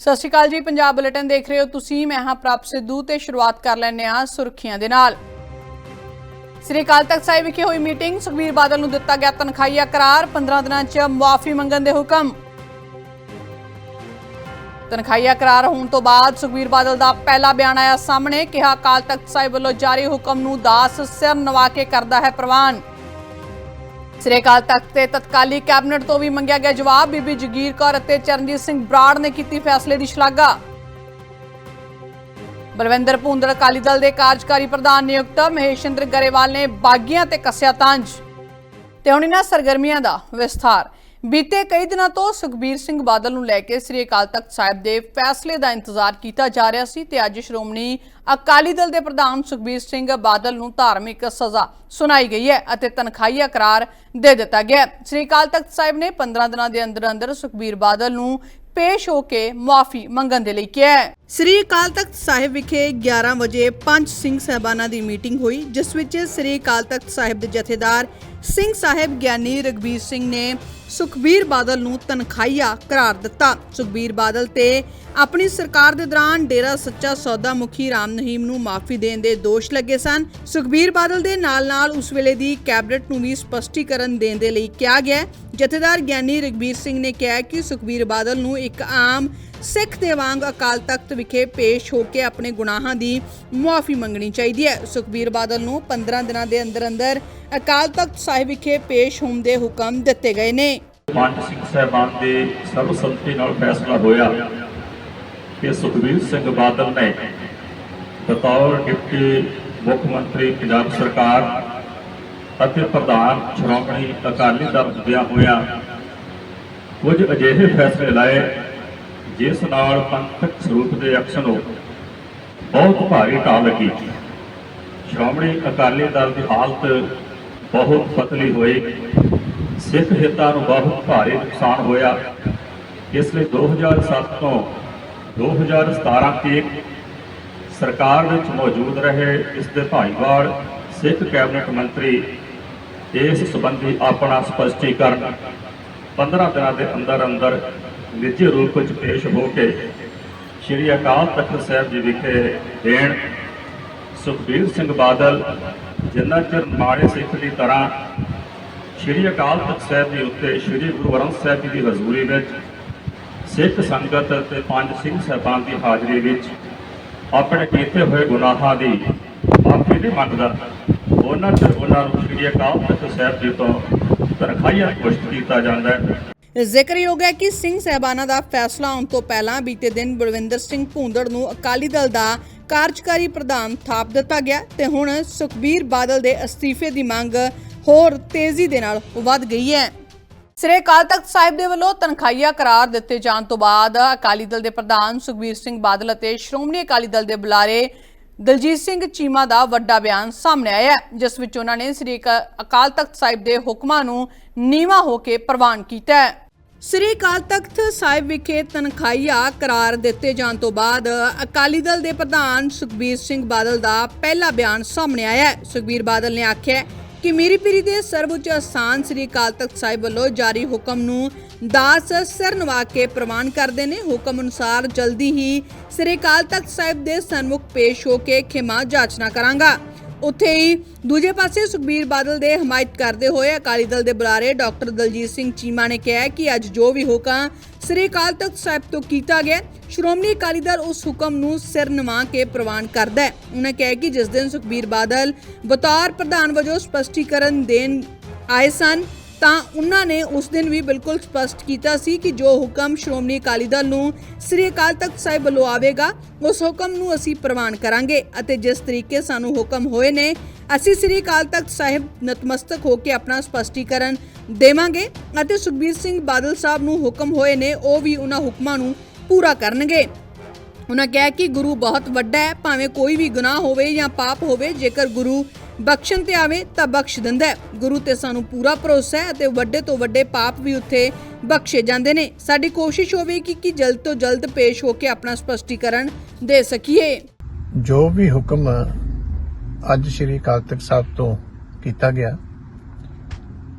ਸਤਿ ਸ਼੍ਰੀ ਅਕਾਲ ਜੀ, ਪੰਜਾਬ ਬੁਲੇਟਿਨ ਦੇਖ ਰਹੇ ਹੋ ਤੁਸੀਂ, ਮੈਂ ਹਾਂ ਪ੍ਰਭ ਸਿੱਧੂ ਤੇ ਸ਼ੁਰੂਆਤ ਕਰ ਲੈਂਦੇ ਹਾਂ ਸੁਰਖੀਆਂ ਦੇ ਨਾਲ। ਸ੍ਰੀ ਅਕਾਲ ਤਖਤ ਸਾਹਿਬ ਵਿਖੇ ਹੋਈ ਮੀਟਿੰਗ, ਸੁਖਬੀਰ ਬਾਦਲ ਨੂੰ ਦਿੱਤਾ ਗਿਆ ਤਨਖਾਹੀਆ ਕਰਾਰ 15 ਦਿਨਾਂ 'ਚ ਮੁਆਫੀ ਮੰਗਣ ਦੇ ਹੁਕਮ। ਤਨਖਾਹੀਆ ਕਰਾਰ ਹੋਣ ਤੋਂ ਬਾਅਦ ਸੁਖਬੀਰ ਬਾਦਲ ਦਾ ਪਹਿਲਾ ਬਿਆਨ ਆਇਆ ਸਾਹਮਣੇ, ਕਿਹਾ ਅਕਾਲ ਤਖਤ ਸਾਹਿਬ ਵੱਲੋਂ ਜਾਰੀ ਹੁਕਮ ਨੂੰ ਦਾਸ ਸਿਰ ਨਵਾ ਕੇ ਕਰਦਾ ਹੈ ਪ੍ਰਵਾਨ। ਸ੍ਰੀ ਅਕਾਲ ਤਖਤ ਤੇ ਤਤਕਾਲੀ ਕੈਬਨਿਟ ਤੋਂ ਵੀ ਮੰਗਿਆ ਗਿਆ ਜਵਾਬ, ਬੀਬੀ ਜਗੀਰ ਕੌਰ ਅਤੇ ਚਰਨਜੀਤ ਸਿੰਘ ਬਰਾੜ ਨੇ ਕੀਤੀ ਫੈਸਲੇ ਦੀ ਸ਼ਲਾਘਾ। ਬਲਵਿੰਦਰ ਭੂੰਦੜ ਅਕਾਲੀ ਦਲ ਦੇ ਕਾਰਜਕਾਰੀ ਪ੍ਰਧਾਨ ਨਿਯੁਕਤ ਮਹੇਸ਼ਿੰਦਰ ਗਰੇਵਾਲ ਨੇ ਬਾਗੀਆਂ ਤੇ ਕੱਸਿਆ ਤਾਂਜ। ਤੇ ਹੁਣ ਇਹਨਾਂ ਸਰਗਰਮੀਆਂ ਦਾ ਵਿਸਥਾਰ। ਬੀਤੇ ਕਈ ਦਿਨਾਂ ਤੋਂ ਸੁਖਬੀਰ ਸਿੰਘ ਬਾਦਲ ਨੂੰ ਲੈ ਕੇ ਸ੍ਰੀ ਅਕਾਲ ਤਖਤ ਸਾਹਿਬ ਦੇ ਫੈਸਲੇ ਦਾ ਇੰਤਜ਼ਾਰ ਕੀਤਾ ਜਾ ਰਿਹਾ ਸੀ ਤੇ ਅੱਜ ਸ਼੍ਰੋਮਣੀ ਅਕਾਲੀ ਦਲ ਦੇ ਪ੍ਰਧਾਨ ਸੁਖਬੀਰ ਸਿੰਘ ਬਾਦਲ ਨੂੰ ਧਾਰਮਿਕ ਸਜ਼ਾ ਸੁਣਾਈ ਗਈ ਹੈ ਅਤੇ ਤਨਖਾਹੀਆ ਕਰਾਰ ਦੇ ਦਿੱਤਾ ਗਿਆ ਸ੍ਰੀ ਅਕਾਲ ਤਖਤ ਸਾਹਿਬ ਨੇ 15 ਦਿਨਾਂ ਦੇ ਅੰਦਰ ਅੰਦਰ ਸੁਖਬੀਰ ਬਾਦਲ ਨੂੰ ਪੇਸ਼ ਹੋ ਕੇ ਮੁਆਫੀ ਮੰਗਣ ਦੇ ਲਈ ਕਿਹਾ ਹੈ। ਸ੍ਰੀ ਅਕਾਲ ਤਖਤ ਸਾਹਿਬ ਵਿਖੇ 11 ਵਜੇ ਪੰਜ ਸਿੰਘ ਸਹਿਬਾਨਾਂ ਦੀ ਮੀਟਿੰਗ ਹੋਈ, ਜਿਸ ਵਿੱਚ ਸ੍ਰੀ ਅਕਾਲ ਤਖਤ ਸਾਹਿਬ ਦੇ ਜਥੇਦਾਰ ਸਿੰਘ ਸਾਹਿਬ ਗਿਆਨੀ ਰਗਵੀਰ ਸਿੰਘ ਨੇ ਸੁਖਬੀਰ ਬਾਦਲ ਨੂੰ ਤਨਖਾਹੀਆ ਕਰਾਰ ਦਿੱਤਾ। ਸੁਖਬੀਰ ਬਾਦਲ ਤੇ ਆਪਣੀ ਸਰਕਾਰ ਦੇ ਦੌਰਾਨ ਡੇਰਾ ਸੱਚਾ ਸੌਦਾ ਮੁਖੀ ਰਾਮ ਨਹੀਮ ਨੂੰ ਮਾਫੀ ਦੇਣ ਦੇ ਦੋਸ਼ ਲੱਗੇ ਸਨ। ਸੁਖਬੀਰ ਬਾਦਲ ਦੇ ਨਾਲ-ਨਾਲ ਉਸ ਵੇਲੇ ਦੀ ਕੈਬਨਿਟ ਨੂੰ ਵੀ ਸਪਸ਼ਟੀਕਰਨ ਦੇਣ ਦੇ ਲਈ ਕਿਹਾ ਗਿਆ ਜਥੇਦਾਰ ਗਿਆਨੀ ਰਗਵੀਰ ਸਿੰਘ ਨੇ ਕਿਹਾ ਕਿ ਸੁਖਬੀਰ ਬਾਦਲ ਨੂੰ ਇੱਕ ਆਮ ਸਿੱਖ ਦੇ ਵਾਂਗ ਅਕਾਲ ਤਖਤ ਵਿਖੇ ਪੇਸ਼ ਹੋ ਕੇ ਆਪਣੇ ਗੁਨਾਹਾਂ ਦੀ ਮੁਆਫੀ ਮੰਗਣੀ ਚਾਹੀਦੀ ਹੈ। ਸੁਖਬੀਰ ਬਾਦਲ ਨੂੰ 15 ਦਿਨਾਂ ਦੇ ਅੰਦਰ ਅੰਦਰ ਅਕਾਲ ਤਖਤ ਸਾਹਿਬ ਵਿਖੇ ਪੇਸ਼ ਹੋਣ ਦੇ ਹੁਕਮ ਦਿੱਤੇ ਗਏ ਨੇ। ਪੰਜ ਸਿੰਘ ਸਾਹਿਬਾਨ ਦੇ ਸਰਬਸੰਮਤੀ ਨਾਲ ਫੈਸਲਾ ਹੋਇਆ ਕਿ ਸੁਖਬੀਰ ਸਿੰਘ ਬਾਦਲ ਨੇ ਬਤੌਰ ਡਿਪਟੀ ਮੁੱਖ ਮੰਤਰੀ, ਪੰਜਾਬ ਸਰਕਾਰ ਅਤੇ ਪ੍ਰਧਾਨ ਸ਼੍ਰੋਮਣੀ ਅਕਾਲੀ ਦਲ ਦਿਆਂ ਹੋਇਆ ਕੁਝ ਅਜਿਹੇ ਫੈਸਲੇ ਲਾਏ, ਜਿਸ ਨਾਲ ਪੰਥਕ ਸਰੂਪ ਦੇ ਐਕਸ਼ਨ ਨੂੰ ਬਹੁਤ ਭਾਰੀ ਢਾਹ ਲੱਗੀ। ਸ਼੍ਰੋਮਣੀ ਅਕਾਲੀ ਦਲ ਦੀ ਹਾਲਤ ਬਹੁਤ ਪਤਲੀ ਹੋਈ। ਸਿੱਖ ਹਿੱਤਾਂ ਨੂੰ ਬਹੁਤ ਭਾਰੀ ਨੁਕਸਾਨ ਹੋਇਆ। ਇਸ ਲਈ 2007 ਤੋਂ 2017 ਤੱਕ ਸਰਕਾਰ ਵਿੱਚ ਮੌਜੂਦ ਰਹੇ ਇਸ ਦੇ ਭਾਈਵਾਲ ਸਿੱਖ ਕੈਬਨਿਟ ਮੰਤਰੀ ਇਸ ਸੰਬੰਧੀ ਆਪਣਾ ਸਪਸ਼ਟੀਕਰਨ 15 ਦਿਨਾਂ ਦੇ ਅੰਦਰ ਅੰਦਰ ਨਿੱਜੀ ਰੂਪ ਵਿੱਚ ਪੇਸ਼ ਹੋ ਕੇ ਸ਼੍ਰੀ ਅਕਾਲ ਤਖਤ ਸਾਹਿਬ ਜੀ ਵਿਖੇ ਦੇਣ। ਸੁਖਬੀਰ ਸਿੰਘ ਬਾਦਲ ਜਿੰਨਾ ਚਿਰ ਮਾੜੇ ਸਿੱਖ ਦੀ ਤਰ੍ਹਾਂ ਸ਼੍ਰੀ ਅਕਾਲ ਤਖਤ ਸਾਹਿਬ ਦੇ ਉੱਤੇ, ਸ਼੍ਰੀ ਗੁਰੂ ਗ੍ਰੰਥ ਸਾਹਿਬ ਜੀ ਦੀ ਹਜ਼ੂਰੀ ਵਿੱਚ, ਸਿੱਖ ਸੰਗਤ ਅਤੇ ਪੰਜ ਸਿੰਘ ਸਾਹਿਬਾਨ ਦੀ ਹਾਜ਼ਰੀ ਵਿੱਚ ਆਪਣੇ ਕੀਤੇ ਹੋਏ ਗੁਨਾਹਾਂ ਦੀ ਮਾਫੀ ਨਹੀਂ ਮੰਗਦਾ, ਉਹਨਾਂ ਚਿਰ ਉਹਨਾਂ ਨੂੰ ਸ਼੍ਰੀ ਅਕਾਲ ਤਖਤ ਸਾਹਿਬ ਜੀ ਤੋਂ ਤਨਖਾਹੀਆ ਘੋਸ਼ਿਤ ਕੀਤਾ ਜਾਂਦਾ ਹੈ। ਜ਼ਿਕਰਯੋਗ ਹੈ ਕਿ ਸਿੰਘ ਸਹਿਬਾਨਾ ਦਾ ਫੈਸਲਾ ਆਉਣ ਤੋਂ ਪਹਿਲਾਂ ਬੀਤੇ ਦਿਨ ਬਲਵਿੰਦਰ ਸਿੰਘ ਭੂੰਦੜ ਨੂੰ ਅਕਾਲੀ ਦਲ ਦਾ ਕਾਰਜਕਾਰੀ ਪ੍ਰਧਾਨ ਥਾਪ ਦਿੱਤਾ ਗਿਆ ਤੇ ਹੁਣ ਸੁਖਬੀਰ ਬਾਦਲ ਦੇ ਅਸਤੀਫੇ ਦੀ ਮੰਗ ਹੋਰ ਤੇਜ਼ੀ ਦੇ ਨਾਲ ਵੱਧ ਗਈ ਹੈ। ਸ੍ਰੀ ਅਕਾਲ ਤਖਤ ਸਾਹਿਬ ਦੇ ਵੱਲੋਂ ਤਨਖਾਹੀਆ ਕਰਾਰ ਦਿੱਤੇ ਜਾਣ ਤੋਂ ਬਾਅਦ ਅਕਾਲੀ ਦਲ ਦੇ ਪ੍ਰਧਾਨ ਸੁਖਬੀਰ ਸਿੰਘ ਬਾਦਲ ਅਤੇ ਸ਼੍ਰੋਮਣੀ ਅਕਾਲੀ ਦਲ ਦੇ ਬੁਲਾਰੇ ਦਲਜੀਤ ਸਿੰਘ ਚੀਮਾ ਦਾ ਵੱਡਾ ਬਿਆਨ ਸਾਹਮਣੇ ਆਇਆ ਜਿਸ ਵਿੱਚ ਉਹਨਾਂ ਨੇ ਸ੍ਰੀ ਅਕਾਲ ਤਖਤ ਸਾਹਿਬ ਦੇ ਹੁਕਮਾਂ ਨੂੰ ਨੀਵਾ ਹੋ ਕੇ ਪ੍ਰਵਾਨ ਕੀਤਾ ਹੈ। ਸ੍ਰੀ ਅਕਾਲ ਤਖਤ ਸਾਹਿਬ ਵਿਖੇ ਤਨਖਾਹੀਆ ਕਰਾਰ ਦਿੱਤੇ ਜਾਣ ਤੋਂ ਬਾਅਦ ਅਕਾਲੀ ਦਲ ਦੇ ਪ੍ਰਧਾਨ ਸੁਖਬੀਰ ਸਿੰਘ ਬਾਦਲ ਦਾ ਪਹਿਲਾ ਬਿਆਨ ਸਾਹਮਣੇ ਆਇਆ ਹੈ। ਸੁਖਬੀਰ ਬਾਦਲ ਨੇ ਆਖਿਆ ਕਿ ਮੇਰੀ ਪੀਰੀ ਦੇ ਸਰਵਉੱਚ ਅਸਥਾਨ ਸ੍ਰੀ ਅਕਾਲ ਤਖਤ ਸਾਹਿਬ ਵੱਲੋਂ ਜਾਰੀ ਹੁਕਮ ਨੂੰ ਦਾਸ ਸਿਰ ਨਵਾ ਕੇ ਪ੍ਰਮਾਣ ਕਰਦੇ ਨੇ। ਹੁਕਮ ਅਨੁਸਾਰ ਜਲਦੀ ਹੀ ਸ੍ਰੀ ਅਕਾਲ ਤਖਤ ਸਾਹਿਬ ਦੇ ਸਨਮੁਖ ਪੇਸ਼ ਹੋ ਕੇ ਖਿਮਾ ਜਾਚਨਾ ਕਰਾਂਗਾ। ਉੱਥੇ ਹੀ ਦੂਜੇ ਪਾਸੇ ਸੁਖਬੀਰ ਬਾਦਲ ਦੇ ਹਮਾਇਤ ਕਰਦੇ ਹੋਏ ਅਕਾਲੀ ਦਲ ਦੇ ਬੁਲਾਰੇ ਡਾਕਟਰ ਦਲਜੀਤ ਸਿੰਘ ਚੀਮਾ ਨੇ ਕਿਹਾ ਕਿ ਅੱਜ ਜੋ ਵੀ ਹੁਕਮ ਸ੍ਰੀ ਅਕਾਲ ਤਖਤ ਸਾਹਿਬ ਤੋਂ ਕੀਤਾ ਗਿਆ, ਸ਼੍ਰੋਮਣੀ ਅਕਾਲੀ ਦਲ ਉਸ ਹੁਕਮ ਨੂੰ ਸਿਰ ਨਿਵਾ ਕੇ ਪ੍ਰਵਾਨ ਕਰਦਾ ਹੈ। ਉਹਨਾਂ ਕਿਹਾ ਕਿ ਜਿਸ ਦਿਨ ਸੁਖਬੀਰ ਬਾਦਲ ਬਤੌਰ ਪ੍ਰਧਾਨ ਵਜੋਂ ਸਪਸ਼ਟੀਕਰਨ ਦੇਣ ਆਏ ਸਨ ਤਾਂ ਉਹਨਾਂ ਨੇ ਉਸ ਦਿਨ ਵੀ ਬਿਲਕੁਲ ਸਪਸ਼ਟ ਕੀਤਾ ਸੀ ਕਿ ਜੋ ਹੁਕਮ ਸ਼੍ਰੋਮਣੀ ਅਕਾਲੀ ਦਲ ਨੂੰ ਸ੍ਰੀ ਅਕਾਲ ਤਖਤ ਸਾਹਿਬ ਵੱਲੋਂ ਆਵੇਗਾ, ਉਸ ਹੁਕਮ ਨੂੰ ਅਸੀਂ ਪ੍ਰਵਾਨ ਕਰਾਂਗੇ ਅਤੇ ਜਿਸ ਤਰੀਕੇ ਸਾਨੂੰ ਹੁਕਮ ਹੋਏ ਨੇ, ਅਸੀਂ ਸ੍ਰੀ ਅਕਾਲ ਤਖਤ ਸਾਹਿਬ ਨਤਮਸਤਕ ਹੋ ਕੇ ਆਪਣਾ ਸਪਸ਼ਟੀਕਰਨ ਦੇਵਾਂਗੇ ਅਤੇ ਸੁਖਬੀਰ ਸਿੰਘ ਬਾਦਲ ਸਾਹਿਬ ਨੂੰ ਹੁਕਮ ਹੋਏ ਨੇ, ਉਹ ਵੀ ਉਹਨਾਂ ਹੁਕਮਾਂ ਨੂੰ ਪੂਰਾ ਕਰਨਗੇ। ਉਹਨਾਂ ਕਿਹਾ ਕਿ ਗੁਰੂ ਬਹੁਤ ਵੱਡਾ ਹੈ, ਭਾਵੇਂ ਕੋਈ ਵੀ ਗੁਨਾਹ ਹੋਵੇ ਜਾਂ ਪਾਪ ਹੋਵੇ, ਜੇਕਰ ਗੁਰੂ ਬਖਸ਼ਣ ਤੇ ਆਵੇ ਤਾਂ ਬਖਸ਼ ਦਿੰਦਾ ਹੈ। ਗੁਰੂ ਤੇ ਸਾਨੂੰ ਪੂਰਾ ਭਰੋਸਾ ਹੈ ਅਤੇ ਵੱਡੇ ਤੋਂ ਵੱਡੇ ਪਾਪ ਵੀ ਉੱਥੇ ਬਖਸ਼ੇ ਜਾਂਦੇ ਨੇ। ਸਾਡੀ ਕੋਸ਼ਿਸ਼ ਹੋਵੇਗੀ ਕਿ ਜਲਦ ਤੋਂ ਜਲਦ ਪੇਸ਼ ਹੋ ਕੇ ਆਪਣਾ ਸਪਸ਼ਟੀਕਰਨ ਦੇ ਸਕੀਏ। ਜੋ ਵੀ ਹੁਕਮ ਅੱਜ ਸ੍ਰੀ ਅਕਾਲ ਤਖਤ ਸਾਹਿਬ ਤੋਂ ਕੀਤਾ ਗਿਆ,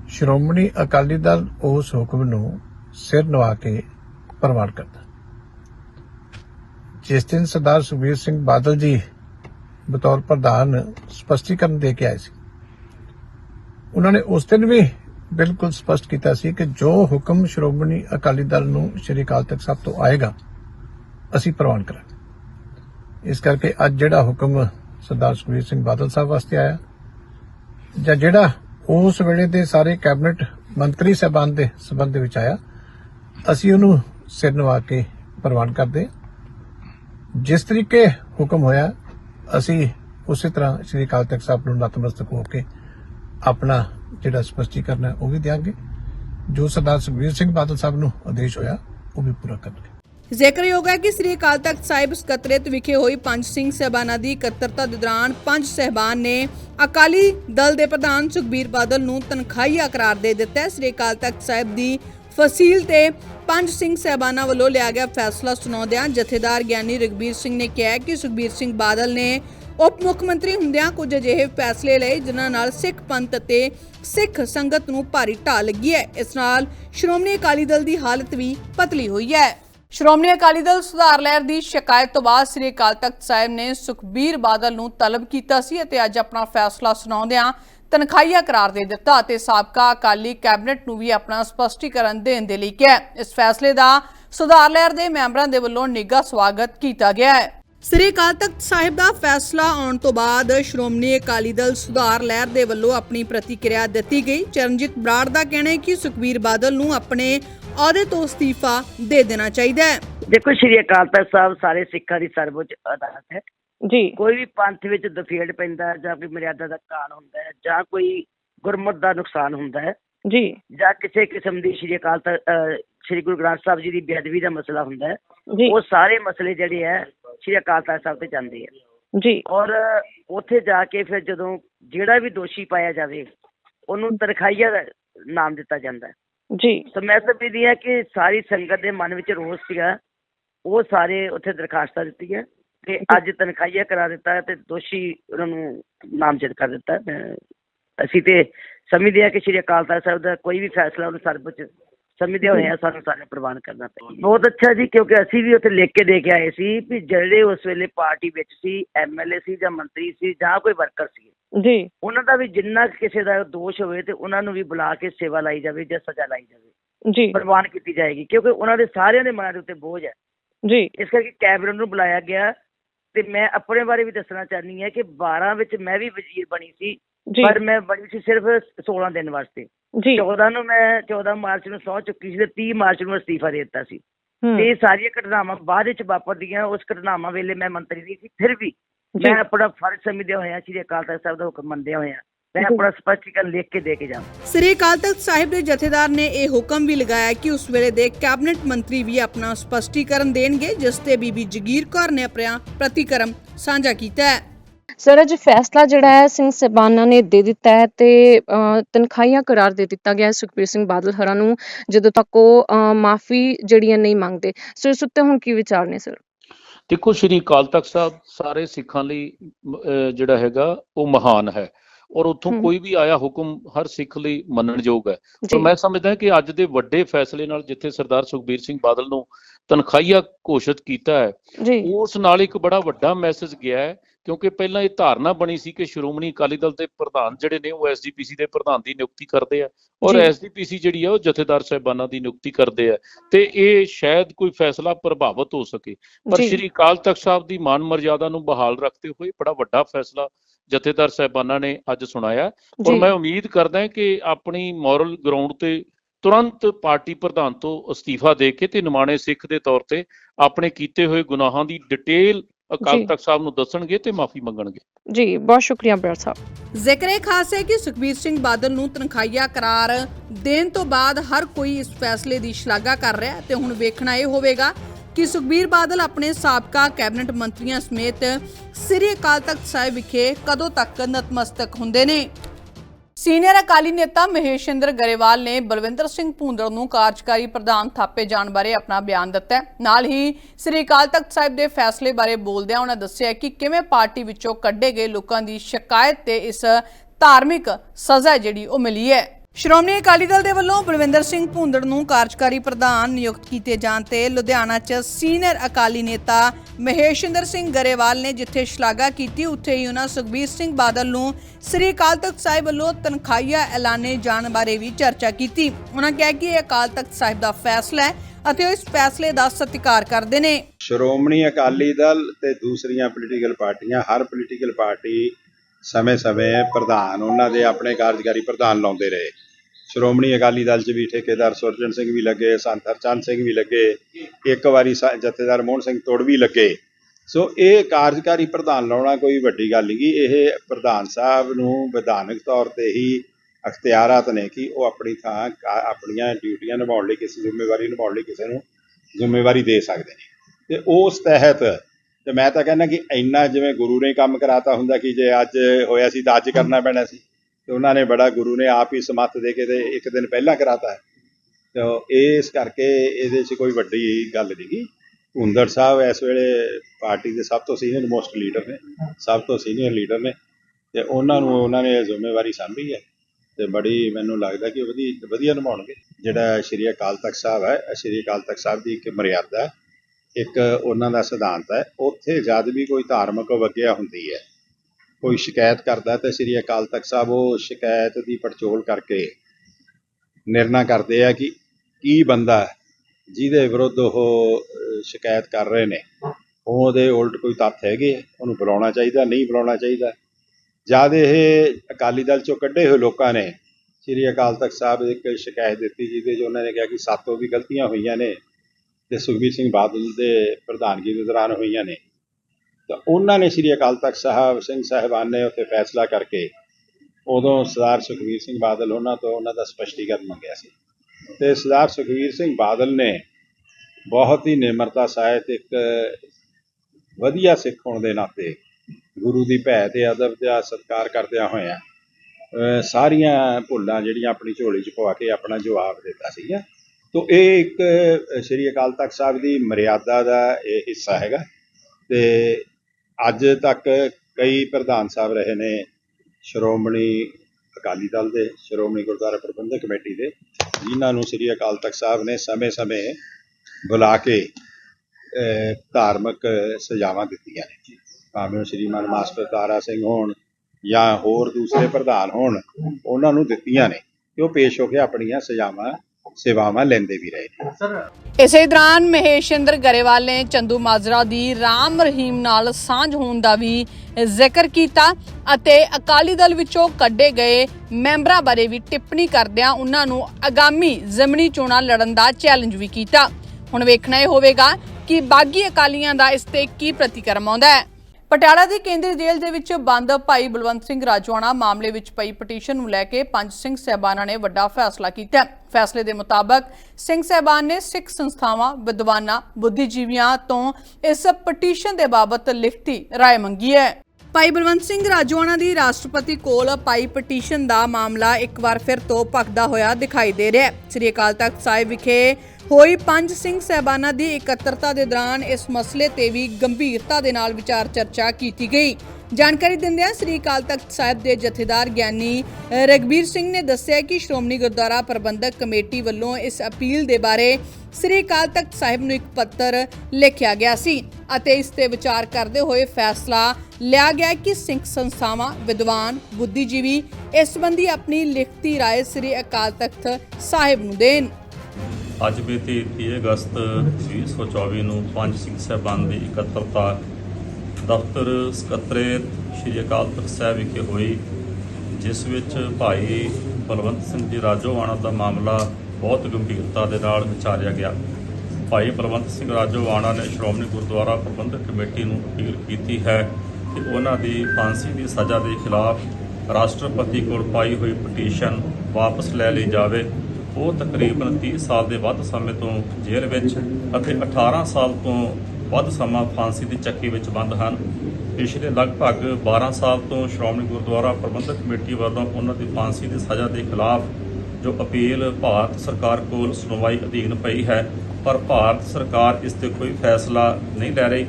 ਸ਼੍ਰੋਮਣੀ ਅਕਾਲੀ ਦਲ ਉਸ ਹੁਕਮ ਨੂੰ ਸਿਰ ਨਵਾ ਕੇ ਪ੍ਰਵਾਨ ਕਰਦਾ। ਜਿਸ ਦਿਨ ਸਰਦਾਰ ਸੁਖਬੀਰ ਸਿੰਘ ਬਾਦਲ ਜੀ ਬਤੌਰ ਪ੍ਰਧਾਨ ਸਪਸ਼ਟੀਕਰਨ ਦੇ ਕੇ ਆਏ ਸੀ। ਉਹਨਾਂ ਨੇ ਉਸ ਦਿਨ ਵੀ ਬਿਲਕੁਲ ਸਪਸ਼ਟ ਕੀਤਾ ਸੀ ਕਿ ਜੋ ਹੁਕਮ ਸ਼੍ਰੋਮਣੀ ਅਕਾਲੀ ਦਲ ਨੂੰ ਸ਼੍ਰੀ ਅਕਾਲ ਤਖਤ ਸਾਹਿਬ ਤੋਂ ਆਏਗਾ, ਅਸੀਂ ਪ੍ਰਵਾਨ ਕਰਾਂਗੇ। ਇਸ ਕਰਕੇ ਅੱਜ ਜਿਹੜਾ ਹੁਕਮ ਸਰਦਾਰ ਸੁਖਬੀਰ ਸਿੰਘ ਬਾਦਲ ਸਾਹਿਬ ਵਾਸਤੇ ਆਇਆ, ਜਾਂ ਜਿਹੜਾ ਉਸ ਵੇਲੇ ਦੇ ਸਾਰੇ ਕੈਬਨਿਟ ਮੰਤਰੀ ਸਹਿਬਾਨ ਦੇ ਸਬੰਧ ਦੇ ਵਿੱਚ ਆਇਆ, ਅਸੀਂ ਉਹਨੂੰ ਸਿਰ ਨਵਾ ਕੇ ਪ੍ਰਵਾਨ ਕਰਦੇ ਜਿਸ ਤਰੀਕੇ ਹੁਕਮ ਹੋਇਆ ਅਸੀਂ ਉਸੇ ਤਰ੍ਹਾਂ ਸ੍ਰੀ ਅਕਾਲ ਤਖਤ ਸਾਹਿਬ ਨੂੰ ਨਤਮਸਤਕ ਹੋ ਕੇ ਆਪਣਾ ਜਿਹੜਾ ਸਪਸ਼ਟੀਕਰਨ ਹੈ ਉਹ ਵੀ ਦਿਆਂਗੇ। ਜੋ ਸਰਦਾਰ ਸੁਖਬੀਰ ਸਿੰਘ ਬਾਦਲ ਸਾਹਿਬ ਨੂੰ ਆਦੇਸ਼ ਹੋਇਆ, ਉਹ ਵੀ ਪੂਰਾ ਕਰਾਂਗੇ ਜ਼ਿਕਰਯੋਗ ਹੈ ਕਿ ਸ੍ਰੀ ਅਕਾਲ ਤਖਤ ਸਾਹਿਬ ਸਕੱਤਰੇਤ ਵਿਖੇ ਹੋਈ ਪੰਜ ਸਿੰਘ ਸਹਿਬਾਨਾਂ ਦੀ ਇਕੱਤਰਤਾ ਦੇ ਦੌਰਾਨ ਪੰਜ ਸਹਿਬਾਨ ਨੇ ਅਕਾਲੀ ਦਲ ਦੇ ਪ੍ਰਧਾਨ ਸੁਖਬੀਰ ਬਾਦਲ ਨੂੰ ਤਨਖਾਹੀਆ ਕਰਾਰ ਦੇ ਦਿੱਤਾ ਸ੍ਰੀ ਅਕਾਲ ਤਖਤ ਸਾਹਿਬ ਦੀ ਫਸੀਲ ਤੇ ਪੰਜ ਸਿੰਘ ਸਹਿਬਾਨਾਂ ਵੱਲੋਂ ਲਿਆ ਗਿਆ ਫੈਸਲਾ ਸੁਣਾਉਂਦਿਆਂ ਜਥੇਦਾਰ ਗਿਆਨੀ ਰਗਬੀਰ ਸਿੰਘ ਨੇ ਕਿਹਾ ਕਿ ਸੁਖਬੀਰ ਸਿੰਘ ਬਾਦਲ ਨੇ ਉਪ ਮੁੱਖ ਮੰਤਰੀ ਹੁੰਦਿਆਂ ਕੁਝ ਅਜਿਹੇ ਫੈਸਲੇ ਲਏ ਜਿਨ੍ਹਾਂ ਨਾਲ ਸਿੱਖ ਪੰਥ ਅਤੇ ਸਿੱਖ ਸੰਗਤ ਨੂੰ ਭਾਰੀ ਢਾਹ ਲੱਗੀ ਹੈ। ਇਸ ਨਾਲ ਸ਼੍ਰੋਮਣੀ ਅਕਾਲੀ ਦਲ ਦੀ ਹਾਲਤ ਵੀ ਪਤਲੀ ਹੋਈ ਹੈ। ਸ਼੍ਰੋਮਣੀ ਅਕਾਲੀ ਦਲ ਸੁਧਾਰ ਲਹਿਰ ਦੀ ਸ਼ਿਕਾਇਤ ਤੋਂ ਬਾਅਦ ਸ੍ਰੀ ਅਕਾਲ ਤਖਤ ਸਾਹਿਬ ਨੇ ਸੁਖਬੀਰ ਬਾਦਲ ਨੂੰ ਤਲਬ ਕੀਤਾ ਸੀ ਅਤੇ ਅੱਜ ਆਪਣਾ ਫੈਸਲਾ ਸੁਣਾਉਂਦਿਆਂ ਤਨਖਾਹੀਆ ਕਰਾਰ ਦੇ ਦਿੱਤਾ ਅਤੇ ਸਾਬਕਾ ਅਕਾਲੀ ਕੈਬਨਿਟ ਨੂੰ ਵੀ ਆਪਣਾ ਸਪਸ਼ਟੀਕਰਨ ਦੇਣ ਦੇ ਲਈ ਕਿਹਾ ਇਸ ਫੈਸਲੇ ਦਾ ਸੁਧਾਰ ਲਹਿਰ ਦੇ ਮੈਂਬਰਾਂ ਦੇ ਵੱਲੋਂ ਨਿੱਘਾ ਸਵਾਗਤ ਕੀਤਾ ਗਿਆ ਹੈ। ਸ੍ਰੀ ਅਕਾਲ ਤਖਤ ਸਾਹਿਬ ਦਾ ਫੈਸਲਾ ਆਉਣ ਤੋਂ ਬਾਅਦ ਸ਼੍ਰੋਮਣੀ ਅਕਾਲੀ ਦਲ ਸੁਧਾਰ ਲਹਿਰ ਦੇ ਵੱਲੋਂ ਆਪਣੀ ਪ੍ਰਤੀਕਿਰਿਆ ਦਿੱਤੀ ਗਈ। ਚਰਨਜੀਤ ਬਰਾੜ ਦਾ ਕਹਿਣਾ ਹੈ ਕਿ ਸੁਖਬੀਰ ਬਾਦਲ ਨੂੰ ਆਪਣੇ ਅਹੁਦੇ ਤੋਂ ਅਸਤੀਫਾ ਦੇ ਦੇਣਾ ਚਾਹੀਦਾ ਹੈ। ਦੇਖੋ, ਸ਼੍ਰੀ ਅਕਾਲ ਤਖਤ ਸਾਹਿਬ ਸਾਰੇ ਸਿੱਖਾਂ ਦੀ ਸਰਵਉੱਚ ਅਦਾਲਤ ਹੈ। ਜੀ। ਕੋਈ ਵੀ ਪੰਥ ਵਿੱਚ ਦਫੇੜ ਪੈਂਦਾ ਹੈ ਜਾਂ ਕੋਈ ਮਰਿਆਦਾ ਦਾ ਕਾਣ ਹੁੰਦਾ ਹੈ ਜਾਂ ਕੋਈ ਗੁਰਮਤ ਦਾ ਨੁਕਸਾਨ ਹੁੰਦਾ ਹੈ ਜੀ। ਜਾਂ ਕਿਸੇ ਕਿਸਮ ਦੀ ਸ਼੍ਰੀ ਅਕਾਲ ਸ਼੍ਰੀ ਗੁਰੂ ਗ੍ਰੰਥ ਸਾਹਿਬ ਜੀ ਦੀ ਬੇਅਦਬੀ ਦਾ ਮਸਲਾ ਹੁੰਦਾ ਹੈ ਜੀ। ਉਹ ਸਾਰੇ ਮਸਲੇ ਜਿਹੜੇ ਹੈ ਸ਼੍ਰੀ ਅਕਾਲ ਤਖਤ ਸਾਹਿਬ ਤੇ ਜਾਂਦੇ ਆ ਜੀ। ਔਰ ਉੱਥੇ ਜਾ ਕੇ ਫਿਰ ਜਦੋਂ ਜਿਹੜਾ ਵੀ ਦੋਸ਼ੀ ਪਾਇਆ ਜਾਵੇ ਉਹਨੂੰ ਤਨਖਾਹੀਆ ਦਾ ਨਾਮ ਦਿੱਤਾ ਜਾਂਦਾ ਹੈ। ਜੀ। ਤਾਂ ਮੈਂ ਸਮਝਦੀ ਹਾਂ ਕਿ ਸਾਰੀ ਸੰਗਤ ਦੇ ਮਨ ਵਿੱਚ ਰੋਸ ਸੀਗਾ ਉਹ ਸਾਰੇ ਉੱਥੇ ਦਰਖਾਸਤਾਂ ਦਿੱਤੀਆਂ। ਤੇ ਅੱਜ ਤਨਖਾਹੀਆ ਕਰਾ ਦਿੱਤਾ ਤੇ ਦੋਸ਼ੀ ਉਹਨਾਂ ਨੂੰ ਨਾਮਜ਼ਦ ਕਰ ਦਿੱਤਾ। ਅਸੀਂ ਤੇ ਸਮਝਦੇ ਹਾਂ ਕਿ ਸ਼੍ਰੀ ਅਕਾਲ ਤਖਤ ਸਾਹਿਬ ਦਾ ਕੋਈ ਵੀ ਫੈਸਲਾ ਉਹਨੂੰ ਸਰਵਉੱਚ ਸਮਝਦੇ ਹੋਏ ਆ ਸਾਨੂੰ ਸਾਰੇ ਪ੍ਰਵਾਨ ਕਰਨਾ ਪਏਗਾ ਬਹੁਤ ਅੱਛਾ ਜੀ ਕਿਉਂਕਿ ਅਸੀਂ ਵੀ ਉੱਥੇ ਲਿਖ ਕੇ ਦੇ ਕੇ ਆਏ ਸੀ ਵੀ ਜਿਹੜੇ ਉਸ ਵੇਲੇ ਪਾਰਟੀ ਵਿੱਚ ਸੀ ਐਮਐਲਏ ਸੀ ਜਾਂ ਮੰਤਰੀ ਸੀ ਜਾਂ ਕੋਈ ਵਰਕਰ ਸੀ ਜੀ। ਉਹਨਾਂ ਦਾ ਵੀ ਜਿੰਨਾ ਕਿਸੇ ਦਾ ਦੋਸ਼ ਹੋਵੇ ਤੇ ਉਹਨਾਂ ਨੂੰ ਵੀ ਬੁਲਾ ਕੇ ਸੇਵਾ ਲਾਈ ਜਾਵੇ ਜਾਂ ਸਜ਼ਾ ਲਾਈ ਜਾਵੇ ਜੀ। ਪ੍ਰਵਾਨ ਕੀਤੀ ਜਾਏਗੀ ਕਿਉਂਕਿ ਉਹਨਾਂ ਦੇ ਸਾਰਿਆਂ ਦੇ ਮਨਾਂ ਦੇ ਉੱਤੇ ਬੋਝ ਹੈ। ਜੀ। ਇਸ ਕਰਕੇ ਕੈਬਨਿਟ ਨੂੰ ਬੁਲਾਇਆ ਗਿਆ ਤੇ ਮੈਂ ਆਪਣੇ ਬਾਰੇ ਵੀ ਦੱਸਣਾ ਚਾਹਨੀ ਹਾਂ ਕਿ 12 ਵਿੱਚ ਮੈਂ ਵੀ ਵਜ਼ੀਰ ਬਣੀ ਸੀ ਪਰ ਮੈਂ ਬਣੀ ਸੀ ਸਿਰਫ 16 ਦਿਨ ਵਾਸਤੇ। ਜੀ। 14 ਨੂੰ ਮੈਂ 14 ਮਾਰਚ ਨੂੰ ਸਹੁੰ ਚੁੱਕੀ ਸੀ ਤੇ 30 ਮਾਰਚ ਨੂੰ ਅਸਤੀਫਾ ਦੇ ਦਿੱਤਾ ਸੀ। ਤੇ ਇਹ ਸਾਰੀਆਂ ਘਟਨਾਵਾਂ ਬਾਅਦ ਵਿੱਚ ਵਾਪਰਦੀਆਂ ਉਸ ਘਟਨਾਵਾਂ ਵੇਲੇ ਮੈਂ ਮੰਤਰੀ ਨਹੀਂ ਸੀ ਫਿਰ ਵੀ ਮੈਂ ਆਪਣਾ ਫਰਜ਼ ਸਮਝਦੇ ਹੋਇਆ ਸ਼੍ਰੀ ਅਕਾਲ ਤਖਤ ਸਾਹਿਬ ਦਾ ਹੁਕਮ ਮੰਨਦੇ ਹੋਇਆ ਮੈਂ। ਆਪਣਾ ਸਪਸ਼ਟੀਕਰਨ ਲਿਖ ਕੇ ਦੇ ਕੇ ਜਾਵਾਂ। ਸ੍ਰੀ ਅਕਾਲ ਤਖਤ ਸਾਹਿਬ ਦੇ ਜਥੇਦਾਰ ਨੇ ਇਹ ਹੁਕਮ ਵੀ ਲਗਾਇਆ ਕਿ ਉਸ ਵੇਲੇ ਦੇ ਕੈਬਨਿਟ ਮੰਤਰੀ ਵੀ ਆਪਣਾ ਸਪਸ਼ਟੀਕਰਨ ਦੇਣਗੇ ਜਿਸ ਤੇ ਬੀਬੀ ਜਗੀਰ ਕੌਰ ਨੇ ਆਪਣਾ ਪ੍ਰਤੀਕਰਮ ਸਾਂਝਾ ਕੀਤਾ ਹੈ। ਸਰ ਅੱਜ ਫੈਸਲਾ ਜਿਹੜਾ ਹੈ ਸਿੰਘ ਸਹਿਬਾਨਾਂ ਨੇ ਦੇ ਦਿੱਤਾ ਹੈ ਤੇ ਤਨਖਾਹੀਆਂ ਕਰਾਰ ਦੇ ਦਿੱਤਾ ਗਿਆ ਹੈ ਸੁਖਬੀਰ ਸਿੰਘ ਬਾਦਲ ਹਰਾਂ ਨੂੰ ਜਦੋਂ ਤੱਕ ਉਹ ਮਾਫੀ ਜਿਹੜੀਆਂ ਨਹੀਂ ਮੰਗਦੇ। ਸੋ ਇਸ ਉੱਤੇ ਹੁਣ ਕੀ ਵਿਚਾਰ ਨੇ ਸਰ? ਦੇਖੋ ਸ਼੍ਰੀ ਅਕਾਲ ਤਖਤ ਸਾਹਿਬ ਸਾਰੇ ਸਿੱਖਾਂ ਲਈ ਜਿਹੜਾ ਹੈਗਾ ਉਹ ਮਹਾਨ ਹੈ। ਔਰ ਉੱਥੋਂ। ਕੋਈ ਵੀ ਆਇਆ ਹੁਕਮ ਹਰ ਸਿੱਖ ਲਈ ਮੰਨਣਯੋਗ ਹੈ ਪਰ ਮੈਂ ਸਮਝਦਾ ਕਿ ਅੱਜ ਦੇ ਵੱਡੇ ਫੈਸਲੇ ਨਾਲ ਜਿੱਥੇ ਸਰਦਾਰ ਸੁਖਬੀਰ ਸਿੰਘ ਬਾਦਲ ਨੂੰ ਤਨਖਾਹੀਆ ਘੋਸ਼ਿਤ ਕੀਤਾ ਹੈ ਉਸ ਨਾਲ ਇੱਕ ਬੜਾ ਵੱਡਾ ਮੈਸੇਜ ਗਿਆ ਹੈ ਕਿਉਂਕਿ ਪਹਿਲਾਂ ਇਹ ਧਾਰਨਾ ਬਣੀ ਸੀ ਕਿ ਸ਼੍ਰੋਮਣੀ ਅਕਾਲੀ ਦਲ ਦੇ ਪ੍ਰਧਾਨ ਜਿਹੜੇ ਨੇ ਉਹ ਐਸਜੀਪੀਸੀ ਦੇ ਪ੍ਰਧਾਨ ਦੀ ਨਿਯੁਕਤੀ ਕਰਦੇ ਆ ਔਰ। ਐਸਜੀਪੀਸੀ ਜਿਹੜੀ ਆ ਉਹ ਜਥੇਦਾਰ ਸਾਹਿਬਾਨਾਂ ਦੀ ਨਿਯੁਕਤੀ ਕਰਦੇ ਆ ਤੇ ਇਹ ਸ਼ਾਇਦ ਕੋਈ ਫੈਸਲਾ ਪ੍ਰਭਾਵਿਤ ਹੋ ਸਕੇ ਪਰ। ਸ਼੍ਰੀ ਅਕਾਲ ਤਖਤ ਸਾਹਿਬ ਦੀ ਮਾਨ ਮਰਜ਼ਾਦਾ ਨੂੰ ਬਹਾਲ ਰੱਖਦੇ ਹੋਏ ਬੜਾ ਵੱਡਾ ਫੈਸਲਾ ਜਥੇਦਾਰ ਸਾਹਿਬਾਨਾਂ ਨੇ ਅੱਜ ਸੁਣਾਇਆ। ਔਰ ਮੈਂ ਉਮੀਦ ਕਰਦਾ ਕਿ ਆਪਣੀ ਮੋਰਲ ਗਰਾਊਂਡ ਤੇ ਤੁਰੰਤ ਪਾਰਟੀ ਪ੍ਰਧਾਨ ਤੋਂ ਅਸਤੀਫਾ ਦੇ ਕੇ ਤੇ ਨਿਮਾਣੇ ਸਿੱਖ ਦੇ ਤੌਰ ਤੇ ਆਪਣੇ ਕੀਤੇ ਹੋਏ ਗੁਨਾਹਾਂ ਦੀ ਡਿਟੇਲ ਅਕਾਲ। ਤਖਤ ਸਾਹਿਬ ਨੂੰ ਦੱਸਣਗੇ ਤੇ ਮਾਫੀ ਮੰਗਣਗੇ। ਜੀ ਬਹੁਤ ਸ਼ੁਕਰੀਆ ਬਰਾੜ ਸਾਹਿਬ। ਜ਼ਿਕਰ ਇਹ ਖਾਸ ਹੈ ਕਿ ਸੁਖਬੀਰ ਸਿੰਘ ਬਾਦਲ ਨੂੰ ਤਨਖਾਹੀਆ ਕਰਾਰ ਦੇਣ ਤੋਂ ਬਾਅਦ ਹਰ ਕੋਈ ਇਸ ਫੈਸਲੇ ਦੀ ਸ਼ਲਾਘਾ ਕਰ ਰਿਹਾ ਹੈ ਤੇ ਹੁਣ ਵੇਖਣਾ ਇਹ ਹੋਵੇਗਾ ਕਿ ਸੁਖਬੀਰ ਬਾਦਲ ਆਪਣੇ ਸਾਬਕਾ ਕੈਬਨਿਟ ਮੰਤਰੀਆਂ ਸਮੇਤ ਸ੍ਰੀ ਅਕਾਲ ਤਖਤ ਸਾਹਿਬ ਵਿਖੇ ਕਦੋਂ ਤੱਕ ਨਤਮਸਤਕ ਹੁੰਦੇ ਨੇ? ਸੀਨੀਅਰ ਅਕਾਲੀ ਨੇਤਾ ਮਹੇਸ਼ਿੰਦਰ ਗਰੇਵਾਲ ਨੇ ਬਲਵਿੰਦਰ ਸਿੰਘ ਭੂੰਦੜ ਨੂੰ ਕਾਰਜਕਾਰੀ ਪ੍ਰਧਾਨ ਥਾਪੇ ਜਾਣ ਬਾਰੇ ਆਪਣਾ ਬਿਆਨ ਦਿੱਤਾ ਹੈ। ਨਾਲ ਹੀ ਸ੍ਰੀ ਅਕਾਲ ਤਖਤ ਸਾਹਿਬ ਦੇ ਫੈਸਲੇ ਬਾਰੇ ਬੋਲਦਿਆਂ ਉਹਨਾਂ ਦੱਸਿਆ ਕਿ ਕਿਵੇਂ ਪਾਰਟੀ ਵਿੱਚੋਂ ਕੱਢੇ ਗਏ ਲੋਕਾਂ ਦੀ ਸ਼ਿਕਾਇਤ ਤੇ ਇਸ ਧਾਰਮਿਕ ਸਜ਼ਾ ਜਿਹੜੀ ਉਹ ਮਿਲੀ ਹੈ। ਸ਼੍ਰੋਮਣੀ ਅਕਾਲੀ ਦਲ ਦੇ ਵੱਲੋਂ ਬਲਵਿੰਦਰ ਸਿੰਘ ਭੁੰਦੜ ਨੂੰ ਕਾਰਜਕਾਰੀ ਪ੍ਰਧਾਨ ਨਿਯੁਕਤ ਕੀਤੇ ਜਾਣ ਤੇ ਲੁਧਿਆਣਾ 'ਚ ਸੀਨੀਅਰ ਅਕਾਲੀ ਨੇਤਾ ਮਹੇਸ਼ਿੰਦਰ ਸਿੰਘ ਗਰੇਵਾਲ ਨੇ ਜਿੱਥੇ ਸ਼ਲਾਘਾ ਕੀਤੀ, ਉੱਥੇ ਹੀ ਉਹਨਾਂ ਸੁਖਬੀਰ ਸਿੰਘ ਬਾਦਲ ਨੂੰ ਸ੍ਰੀ ਅਕਾਲ ਤਖਤ ਸਾਹਿਬ ਵੱਲੋਂ ਤਨਖਾਹੀਆ ਐਲਾਨੇ ਜਾਣ ਬਾਰੇ ਵੀ ਚਰਚਾ ਕੀਤੀ। ਉਹਨਾਂ ਕਿਹਾ ਕਿ ਇਹ ਅਕਾਲ ਤਖਤ ਸਾਹਿਬ ਦਾ ਫੈਸਲਾ ਹੈ ਅਤੇ ਉਹ ਇਸ ਫੈਸਲੇ ਦਾ ਸਤਿਕਾਰ ਕਰਦੇ ਨੇ। ਸ਼੍ਰੋਮਣੀ ਅਕਾਲੀ ਦਲ ਤੇ ਦੂਸਰੀਆਂ ਪੋਲੀਟੀਕਲ ਪਾਰਟੀਆਂ, ਹਰ ਪੋਲੀਟੀਕਲ ਪਾਰਟੀ ਸਮੇਂ-ਸਮੇਂ ਪ੍ਰਧਾਨ, ਉਹਨਾਂ ਦੇ ਆਪਣੇ ਕਾਰਜਕਾਰੀ ਪ੍ਰਧਾਨ ਲਾਉਂਦੇ ਰਹੇ। ਸ਼੍ਰੋਮਣੀ ਅਕਾਲੀ ਦਲ 'ਚ ਵੀ ਠੇਕੇਦਾਰ ਸੁਰਜਨ ਸਿੰਘ ਵੀ ਲੱਗੇ, ਸੰਤ ਹਰਚੰਦ ਸਿੰਘ ਵੀ ਲੱਗੇ, ਇੱਕ ਵਾਰੀ ਸ- ਜਥੇਦਾਰ ਮੋਹਨ ਸਿੰਘ ਤੋੜ ਵੀ ਲੱਗੇ। ਸੋ ਇਹ ਕਾਰਜਕਾਰੀ ਪ੍ਰਧਾਨ ਲਾਉਣਾ ਕੋਈ ਵੱਡੀ ਗੱਲ ਨਹੀਂ ਇਹ ਪ੍ਰਧਾਨ ਸਾਹਿਬ ਨੂੰ ਵਿਧਾਨਕ ਤੌਰ ਤੇ ਹੀ ਅਖਤਿਆਰਾਤ ਨੇ ਕਿ ਉਹ ਆਪਣੀ ਥਾਂ ਕਾ- ਆਪਣੀਆਂ ਡਿਊਟੀਆਂ ਨਿਭਾਉਣ ਲਈ ਕਿਸੇ ਜ਼ਿੰਮੇਵਾਰੀ ਨਿਭਾਉਣ ਲਈ ਕਿਸੇ ਨੂੰ ਜ਼ਿੰਮੇਵਾਰੀ ਦੇ ਸਕਦੇ ਨੇ। ਤੇ ਉਸ ਤਹਿਤ ਤੇ ਮੈਂ ਤਾਂ ਕਹਿੰਦਾ ਕਿ ਇੰਨਾ ਜਿਵੇਂ ਗੁਰੂ ਨੇ ਕੰਮ ਕਰਾਤਾ ਹੁੰਦਾ ਕਿ ਜੇ ਅੱਜ ਹੋਇਆ ਸੀ ਤਾਂ ਅੱਜ ਕਰਨਾ ਪੈਣਾ ਸੀ। ਤੇ ਉਹਨਾਂ ਨੇ ਬੜਾ ਗੁਰੂ ਨੇ ਆਪ ਹੀ ਸਮੱਤ ਦੇ ਕੇ ਤੇ ਇੱਕ ਦਿਨ ਪਹਿਲਾਂ ਕਰਾਤਾ ਹੈ। ਤੇ ਇਸ ਕਰਕੇ ਇਹਦੇ 'ਚ ਕੋਈ ਵੱਡੀ ਗੱਲ ਨਹੀਂਗੀ ਹੁੰਦੜ ਸਾਹਿਬ ਇਸ ਵੇਲੇ ਪਾਰਟੀ ਦੇ ਸਭ ਤੋਂ ਸੀਨੀਅਰ ਮੋਸਟ ਲੀਡਰ ਨੇ, ਸਭ ਤੋਂ ਸੀਨੀਅਰ ਲੀਡਰ ਨੇ ਤੇ ਉਹਨਾਂ ਨੂੰ, ਉਹਨਾਂ ਨੇ ਇਹ ਜ਼ਿੰਮੇਵਾਰੀ ਸੰਭੀ ਹੈ। ਤੇ ਬੜੀ ਮੈਨੂੰ ਲੱਗਦਾ ਕਿ ਵਧੀਆ ਵਧੀਆ ਨਿਭਾਉਣਗੇ। ਜਿਹੜਾ ਸ਼੍ਰੀ ਅਕਾਲ ਤਖਤ ਸਾਹਿਬ ਹੈ, ਸ਼੍ਰੀ ਅਕਾਲ ਤਖਤ ਸਾਹਿਬ ਦੀ ਇੱਕ ਮਰਿਆਦਾ ਹੈ। ਇੱਕ ਉਹਨਾਂ ਦਾ ਸਿਧਾਂਤ ਹੈ, ਉੱਥੇ ਜਦ ਵੀ ਕੋਈ ਧਾਰਮਿਕ ਵਗਿਆ ਹੁੰਦੀ ਹੈ, ਕੋਈ ਸ਼ਿਕਾਇਤ ਕਰਦਾ ਤਾਂ ਸ੍ਰੀ ਅਕਾਲ ਤਖਤ ਸਾਹਿਬ ਉਹ ਸ਼ਿਕਾਇਤ ਦੀ ਪੜਚੋਲ ਕਰਕੇ ਨਿਰਣਾ ਕਰਦੇ ਆ ਕਿ ਕੀ ਬੰਦਾ ਜਿਹਦੇ ਵਿਰੁੱਧ ਉਹ ਸ਼ਿਕਾਇਤ ਕਰ ਰਹੇ ਨੇ। ਉਹਦੇ ਉਲਟ ਕੋਈ ਤੱਥ ਹੈਗੇ ਉਹਨੂੰ ਬੁਲਾਉਣਾ ਚਾਹੀਦਾ, ਨਹੀਂ ਬੁਲਾਉਣਾ ਚਾਹੀਦਾ। ਜਦ ਇਹ ਅਕਾਲੀ ਦਲ ਚੋਂ ਕੱਢੇ ਹੋਏ ਲੋਕਾਂ ਨੇ, ਸ੍ਰੀ ਅਕਾਲ ਤਖਤ ਸਾਹਿਬ ਇੱਕ ਸ਼ਿਕਾਇਤ ਦਿੱਤੀ ਜਿਹਦੇ 'ਚ ਉਹਨਾਂ ਨੇ ਕਿਹਾ ਕਿ ਸਾਤੋਂ ਵੀ ਗਲਤੀਆਂ ਹੋਈਆਂ ਨੇ। ਤੇ ਸੁਖਬੀਰ ਸਿੰਘ ਬਾਦਲ ਦੇ ਪ੍ਰਧਾਨਗੀ ਦੇ ਦੌਰਾਨ ਹੋਈਆਂ ਨੇ। ਤਾਂ ਉਹਨਾਂ ਨੇ ਸ੍ਰੀ ਅਕਾਲ ਤਖਤ ਸਾਹਿਬ, ਸਿੰਘ ਸਾਹਿਬਾਨ ਨੇ ਉੱਥੇ ਫੈਸਲਾ ਕਰਕੇ ਉਦੋਂ ਸਰਦਾਰ ਸੁਖਬੀਰ ਸਿੰਘ ਬਾਦਲ ਉਹਨਾਂ ਤੋਂ ਉਹਨਾਂ ਦਾ ਸਪਸ਼ਟੀਕਰਨ ਮੰਗਿਆ ਸੀ। ਤੇ ਸਰਦਾਰ ਸੁਖਬੀਰ ਸਿੰਘ ਬਾਦਲ ਨੇ ਬਹੁਤ ਹੀ ਨਿਮਰਤਾ ਸਹਿਤ, ਇੱਕ ਵਧੀਆ ਸਿੱਖ ਹੋਣ ਦੇ ਨਾਤੇ ਗੁਰੂ ਦੀ ਭੈ ਤੇ ਅਦਬ ਦਾ ਸਤਿਕਾਰ ਕਰਦਿਆਂ ਹੋਇਆਂ ਸਾਰੀਆਂ ਭੁੱਲਾਂ ਜਿਹੜੀਆਂ ਆਪਣੀ ਝੋਲੀ 'ਚ ਪਵਾ ਕੇ ਆਪਣਾ ਜਵਾਬ ਦਿੱਤਾ ਸੀਗਾ। ਤੋ ਇਹ ਇੱਕ ਸ੍ਰੀ ਅਕਾਲ ਤਖਤ ਸਾਹਿਬ ਦੀ ਮਰਿਆਦਾ ਦਾ ਇਹ ਹਿੱਸਾ ਹੈਗਾ। ਤੇ ਅੱਜ ਤੱਕ ਕਈ ਪ੍ਰਧਾਨ ਸਾਹਿਬ ਰਹੇ ਨੇ ਸ਼੍ਰੋਮਣੀ ਅਕਾਲੀ ਦਲ ਦੇ, ਸ਼੍ਰੋਮਣੀ ਗੁਰਦੁਆਰਾ ਪ੍ਰਬੰਧਕ ਕਮੇਟੀ ਦੇ, ਜਿਨ੍ਹਾਂ ਨੂੰ ਸ੍ਰੀ ਅਕਾਲ ਤਖਤ ਸਾਹਿਬ ਨੇ ਸਮੇਂ-ਸਮੇਂ ਬੁਲਾ ਕੇ ਧਾਰਮਿਕ ਸਜ਼ਾਵਾਂ ਦਿੱਤੀਆਂ ਨੇ। ਭਾਵੇਂ ਉਹ ਸ਼੍ਰੀਮਾਨ ਮਾਸਟਰ ਤਾਰਾ ਸਿੰਘ ਹੋਣ ਜਾਂ ਹੋਰ ਦੂਸਰੇ ਪ੍ਰਧਾਨ ਹੋਣ, ਉਹਨਾਂ ਨੂੰ ਦਿੱਤੀਆਂ ਨੇ। ਤੇ ਉਹ ਪੇਸ਼ ਹੋ ਕੇ ਆਪਣੀਆਂ ਸਜ਼ਾਵਾਂ ਸੇਵਾਵਾਂ ਲੈਂਦੇ ਵੀ ਰਹੇ ਨੇ। ਇਸੇ ਦੌਰਾਨ ਮਹੇਸ਼ਿੰਦਰ ਗਰੇਵਾਲ ਨੇ ਚੰਦੂ ਮਾਜਰਾ ਦੀ ਰਾਮ ਰਹੀਮ ਨਾਲ ਸਾਂਝ ਹੋਣ ਦਾ ਵੀ ਜ਼ਿਕਰ ਕੀਤਾ ਅਤੇ ਅਕਾਲੀ ਦਲ ਵਿੱਚੋਂ ਕੱਢੇ ਗਏ ਮੈਂਬਰਾਂ ਬਾਰੇ ਵੀ ਟਿੱਪਣੀ ਕਰਦਿਆਂ ਉਹਨਾਂ ਨੂੰ ਆਗਾਮੀ ਜ਼ਮਨੀ ਚੋਣਾਂ ਲੜਨ ਦਾ ਚੈਲੰਜ ਵੀ ਕੀਤਾ। ਹੁਣ ਵੇਖਣਾ ਇਹ ਹੋਵੇਗਾ ਕਿ ਬਾਗੀ ਅਕਾਲੀਆਂ ਦਾ ਇਸ ਤੇ ਕੀ ਪ੍ਰਤੀਕਰਮ ਆਉਂਦਾ ਹੈ। ਪਟਿਆਲਾ ਦੀ ਕੇਂਦਰੀ ਜੇਲ੍ਹ ਦੇ ਵਿੱਚ ਬੰਦ ਭਾਈ ਬਲਵੰਤ ਸਿੰਘ ਰਾਜਵਾਨਾ ਮਾਮਲੇ ਵਿੱਚ ਪਈ ਪਟੀਸ਼ਨ ਨੂੰ ਲੈ ਕੇ ਪੰਜ ਸਿੰਘ ਸਹਿਬਾਨਾਂ ਨੇ ਵੱਡਾ ਫੈਸਲਾ ਕੀਤਾ ਹੈ। ਫੈਸਲੇ ਦੇ ਮੁਤਾਬਕ ਸਿੰਘ ਸਹਿਬਾਨ ਨੇ ਸਿੱਖ ਸੰਸਥਾਵਾਂ ਵਿਦਵਾਨਾਂ ਬੁੱਧੀਜੀਵੀਆਂ ਤੋਂ ਇਸ ਪਟੀਸ਼ਨ ਦੇ ਬਾਬਤ ਲਿਖਤੀ رائے ਮੰਗੀ ਹੈ ਭਾਈ ਬਲਵੰਤ ਸਿੰਘ ਰਾਜਵਾਨਾ ਦੀ ਰਾਸ਼ਟਰਪਤੀ ਕੋਲ ਪਾਈ ਪਟੀਸ਼ਨ ਦਾ ਮਾਮਲਾ ਇੱਕ ਵਾਰ ਫਿਰ ਤੋਂ ਭਖਦਾ ਹੋਇਆ ਦਿਖਾਈ ਦੇ ਰਿਹਾ ਹੈ ਸ੍ਰੀ ਅਕਾਲ ਤਖਤ ਸਾਹਿਬ ਵਿਖੇ ਹੋਈ ਪੰਜ ਸਿੰਘ ਸਹਿਬਾਨਾਂ ਦੀ ਇਕੱਤਰਤਾ ਦੇ ਦੌਰਾਨ ਇਸ ਮਸਲੇ ਤੇ ਵੀ ਗੰਭੀਰਤਾ ਦੇ ਨਾਲ ਵਿਚਾਰ ਚਰਚਾ ਕੀਤੀ ਗਈ ਜਾਣਕਾਰੀ ਦਿੰਦਿਆਂ ਸ੍ਰੀ ਅਕਾਲ ਤਖਤ ਸਾਹਿਬ ਦੇ ਜਥੇਦਾਰ ਗਿਆਨੀ ਅ, ਰਘਬੀਰ ਸਿੰਘ ਨੇ ਦੱਸਿਆ ਕਿ ਸ਼੍ਰੋਮਣੀ ਗੁਰਦੁਆਰਾ ਪ੍ਰਬੰਧਕ ਕਮੇਟੀ ਵੱਲੋਂ ਇਸ ਅਪੀਲ ਦੇ ਬਾਰੇ ਸ੍ਰੀ ਅਕਾਲ ਤਖਤ ਸਾਹਿਬ ਨੂੰ ਇੱਕ ਪੱਤਰ ਲਿਖਿਆ ਗਿਆ ਸੀ ਅਤੇ ਇਸ ਤੇ ਵਿਚਾਰ ਕਰਦੇ ਹੋਏ ਫੈਸਲਾ ਲਿਆ ਗਿਆ ਕਿ ਸਿੰਘ ਸੰਸਥਾਵਾਂ ਵਿਦਵਾਨ ਬੁੱਧੀਜੀਵੀ ਇਸ ਸੰਬੰਧੀ ਆਪਣੀ ਲਿਖਤੀ رائے ਸ੍ਰੀ ਅਕਾਲ ਤਖਤ ਸਾਹਿਬ ਨੂੰ ਦੇਣ ਅੱਜ ਬੀਤੀ 30 ਅਗਸਤ 2024 ਨੂੰ ਪੰਜ ਸਿੰਘ ਸਾਹਿਬਾਨ ਦੀ ਇਕੱਤਰਤਾ ਦਫ਼ਤਰ ਸਕੱਤਰੇਤ ਸ਼੍ਰੀ ਅਕਾਲ ਤਖਤ ਸਾਹਿਬ ਵਿਖੇ ਹੋਈ, ਜਿਸ ਵਿੱਚ ਭਾਈ ਬਲਵੰਤ ਸਿੰਘ ਜੀ ਰਾਜੋਵਾਣਾ ਦਾ ਮਾਮਲਾ ਬਹੁਤ ਗੰਭੀਰਤਾ ਦੇ ਨਾਲ ਵਿਚਾਰਿਆ ਗਿਆ। ਭਾਈ ਬਲਵੰਤ ਸਿੰਘ ਰਾਜੋਵਾਣਾ ਨੇ ਸ਼੍ਰੋਮਣੀ ਗੁਰਦੁਆਰਾ ਪ੍ਰਬੰਧਕ ਕਮੇਟੀ ਨੂੰ ਅਪੀਲ ਕੀਤੀ ਹੈ ਕਿ ਉਹਨਾਂ ਦੀ ਫਾਂਸੀ ਦੀ ਸਜ਼ਾ ਦੇ ਖਿਲਾਫ ਰਾਸ਼ਟਰਪਤੀ ਕੋਲ ਪਾਈ ਹੋਈ ਪਟੀਸ਼ਨ ਵਾਪਸ ਲੈ ਲਈ ਜਾਵੇ। ਉਹ ਤਕਰੀਬਨ 30 ਸਾਲ ਦੇ ਵੱਧ ਸਮੇਂ ਤੋਂ ਜੇਲ੍ਹ ਵਿੱਚ ਅਤੇ 18 ਸਾਲ ਤੋਂ ਵੱਧ ਸਮਾਂ ਫਾਂਸੀ ਦੀ ਚੱਕੀ ਵਿੱਚ ਬੰਦ ਹਨ। ਪਿਛਲੇ ਲਗਭਗ 12 ਸਾਲ ਤੋਂ ਸ਼੍ਰੋਮਣੀ ਗੁਰਦੁਆਰਾ ਪ੍ਰਬੰਧਕ ਕਮੇਟੀ ਵੱਲੋਂ ਉਹਨਾਂ ਦੀ ਫਾਂਸੀ ਦੀ ਸਜ਼ਾ ਦੇ ਖਿਲਾਫ ਜੋ ਅਪੀਲ ਭਾਰਤ ਸਰਕਾਰ ਕੋਲ ਸੁਣਵਾਈ ਅਧੀਨ ਪਈ ਹੈ, ਪਰ ਭਾਰਤ ਸਰਕਾਰ ਇਸ ਤੇ ਕੋਈ ਫੈਸਲਾ ਨਹੀਂ ਲੈ ਰਹੀ,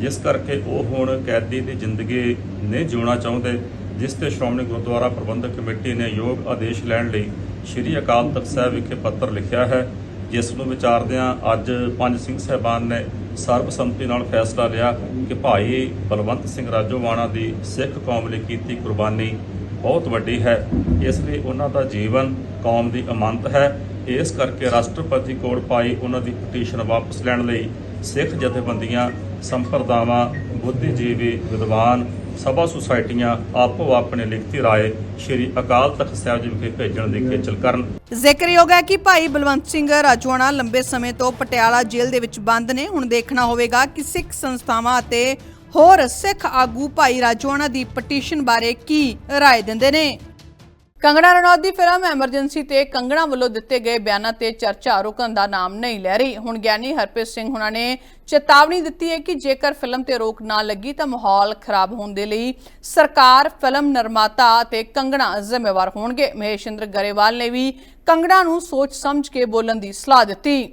ਜਿਸ ਕਰਕੇ ਉਹ ਹੁਣ ਕੈਦੀ ਦੀ ਜ਼ਿੰਦਗੀ ਨਹੀਂ ਜਿਉਣਾ ਚਾਹੁੰਦੇ, ਜਿਸ ਤੇ ਸ਼੍ਰੋਮਣੀ ਗੁਰਦੁਆਰਾ ਪ੍ਰਬੰਧਕ ਕਮੇਟੀ ਨੇ ਯੋਗ ਆਦੇਸ਼ ਲੈਣ ਲਈ ਸ੍ਰੀ ਅਕਾਲ ਤਖਤ ਸਾਹਿਬ ਵਿਖੇ ਪੱਤਰ ਲਿਖਿਆ ਹੈ, ਜਿਸ ਨੂੰ ਵਿਚਾਰਦਿਆਂ ਅੱਜ ਪੰਜ ਸਿੰਘ ਸਾਹਿਬਾਨ ਨੇ ਸਰਬਸੰਮਤੀ ਨਾਲ ਫੈਸਲਾ ਲਿਆ ਕਿ ਭਾਈ ਬਲਵੰਤ ਸਿੰਘ ਰਾਜੋਵਾਣਾ ਦੀ ਸਿੱਖ ਕੌਮ ਲਈ ਕੀਤੀ ਕੁਰਬਾਨੀ ਬਹੁਤ ਵੱਡੀ ਹੈ। ਇਸ ਲਈ ਉਹਨਾਂ ਦਾ ਜੀਵਨ ਕੌਮ ਦੀ ਅਮਾਨਤ ਹੈ। ਇਸ ਕਰਕੇ ਰਾਸ਼ਟਰਪਤੀ ਕੋਲ ਪਾਈ ਉਹਨਾਂ ਦੀ ਪਟੀਸ਼ਨ ਵਾਪਸ ਲੈਣ ਲਈ ਸਿੱਖ ਜਥੇਬੰਦੀਆਂ, ਸੰਪਰਦਾਵਾਂ, ਬੁੱਧੀਜੀਵੀ, ਵਿਦਵਾਨ ਸਭਾ ਸੁਸਾਇਟੀਆਂ ਆਪੋ ਆਪਣੇ ਲਿਖਤੀ ਰਾਏ ਸ਼੍ਰੀ ਅਕਾਲ ਤਖਤ ਸਾਹਿਬ ਜੀ ਵਿਖੇ ਭੇਜਣ ਦੀ ਖੇਚਲ ਕਰਨ। ਜ਼ਿਕਰਯੋਗ ਹੈ ਕਿ ਭਾਈ ਬਲਵੰਤ ਸਿੰਘ ਰਾਜਵਾਨਾ ਲੰਬੇ ਸਮੇਂ ਤੋਂ ਪਟਿਆਲਾ ਜੇਲ੍ਹ ਦੇ ਵਿੱਚ ਬੰਦ ਨੇ। ਹੁਣ ਦੇਖਣਾ ਹੋਵੇਗਾ ਕਿ ਸਿੱਖ ਸੰਸਥਾਵਾਂ ਅਤੇ ਹੋਰ ਸਿੱਖ ਆਗੂ ਭਾਈ ਰਾਜਵਾਨਾ ਦੀ ਪਟੀਸ਼ਨ ਬਾਰੇ ਕੀ ਰਾਏ ਦਿੰਦੇ ਨੇ। ਕੰਗਣਾ ਰਣੌਤ ਦੀ ਫਿਲਮ ਐਮਰਜੈਂਸੀ ਤੇ ਕੰਗਣਾ ਵੱਲੋਂ ਦਿੱਤੇ ਗਏ ਬਿਆਨਾਂ ਤੇ ਚਰਚਾ ਰੁਕਣ ਦਾ ਨਾਮ ਨਹੀਂ ਲੈ ਰਹੀ। ਹੁਣ ਗਿਆਨੀ ਹਰਪ੍ਰੀਤ ਸਿੰਘ ਹੁਣਾਂ ਨੇ ਚੇਤਾਵਨੀ ਦਿੱਤੀ ਹੈ ਕਿ ਜੇਕਰ ਫਿਲਮ ਤੇ ਰੋਕ ਨਾ ਲੱਗੀ ਤਾਂ ਮਾਹੌਲ ਖਰਾਬ ਹੋਣ ਦੇ ਲਈ ਸਰਕਾਰ, ਫਿਲਮ ਨਿਰਮਾਤਾ ਤੇ ਕੰਗਣਾ ਜ਼ਿੰਮੇਵਾਰ ਹੋਣਗੇ। ਮਹੇਸ਼ਿੰਦਰ ਗਰੇਵਾਲ ਨੇ ਵੀ ਕੰਗਣਾ ਨੂੰ ਸੋਚ ਸਮਝ ਕੇ ਬੋਲਣ ਦੀ ਸਲਾਹ ਦਿੱਤੀ।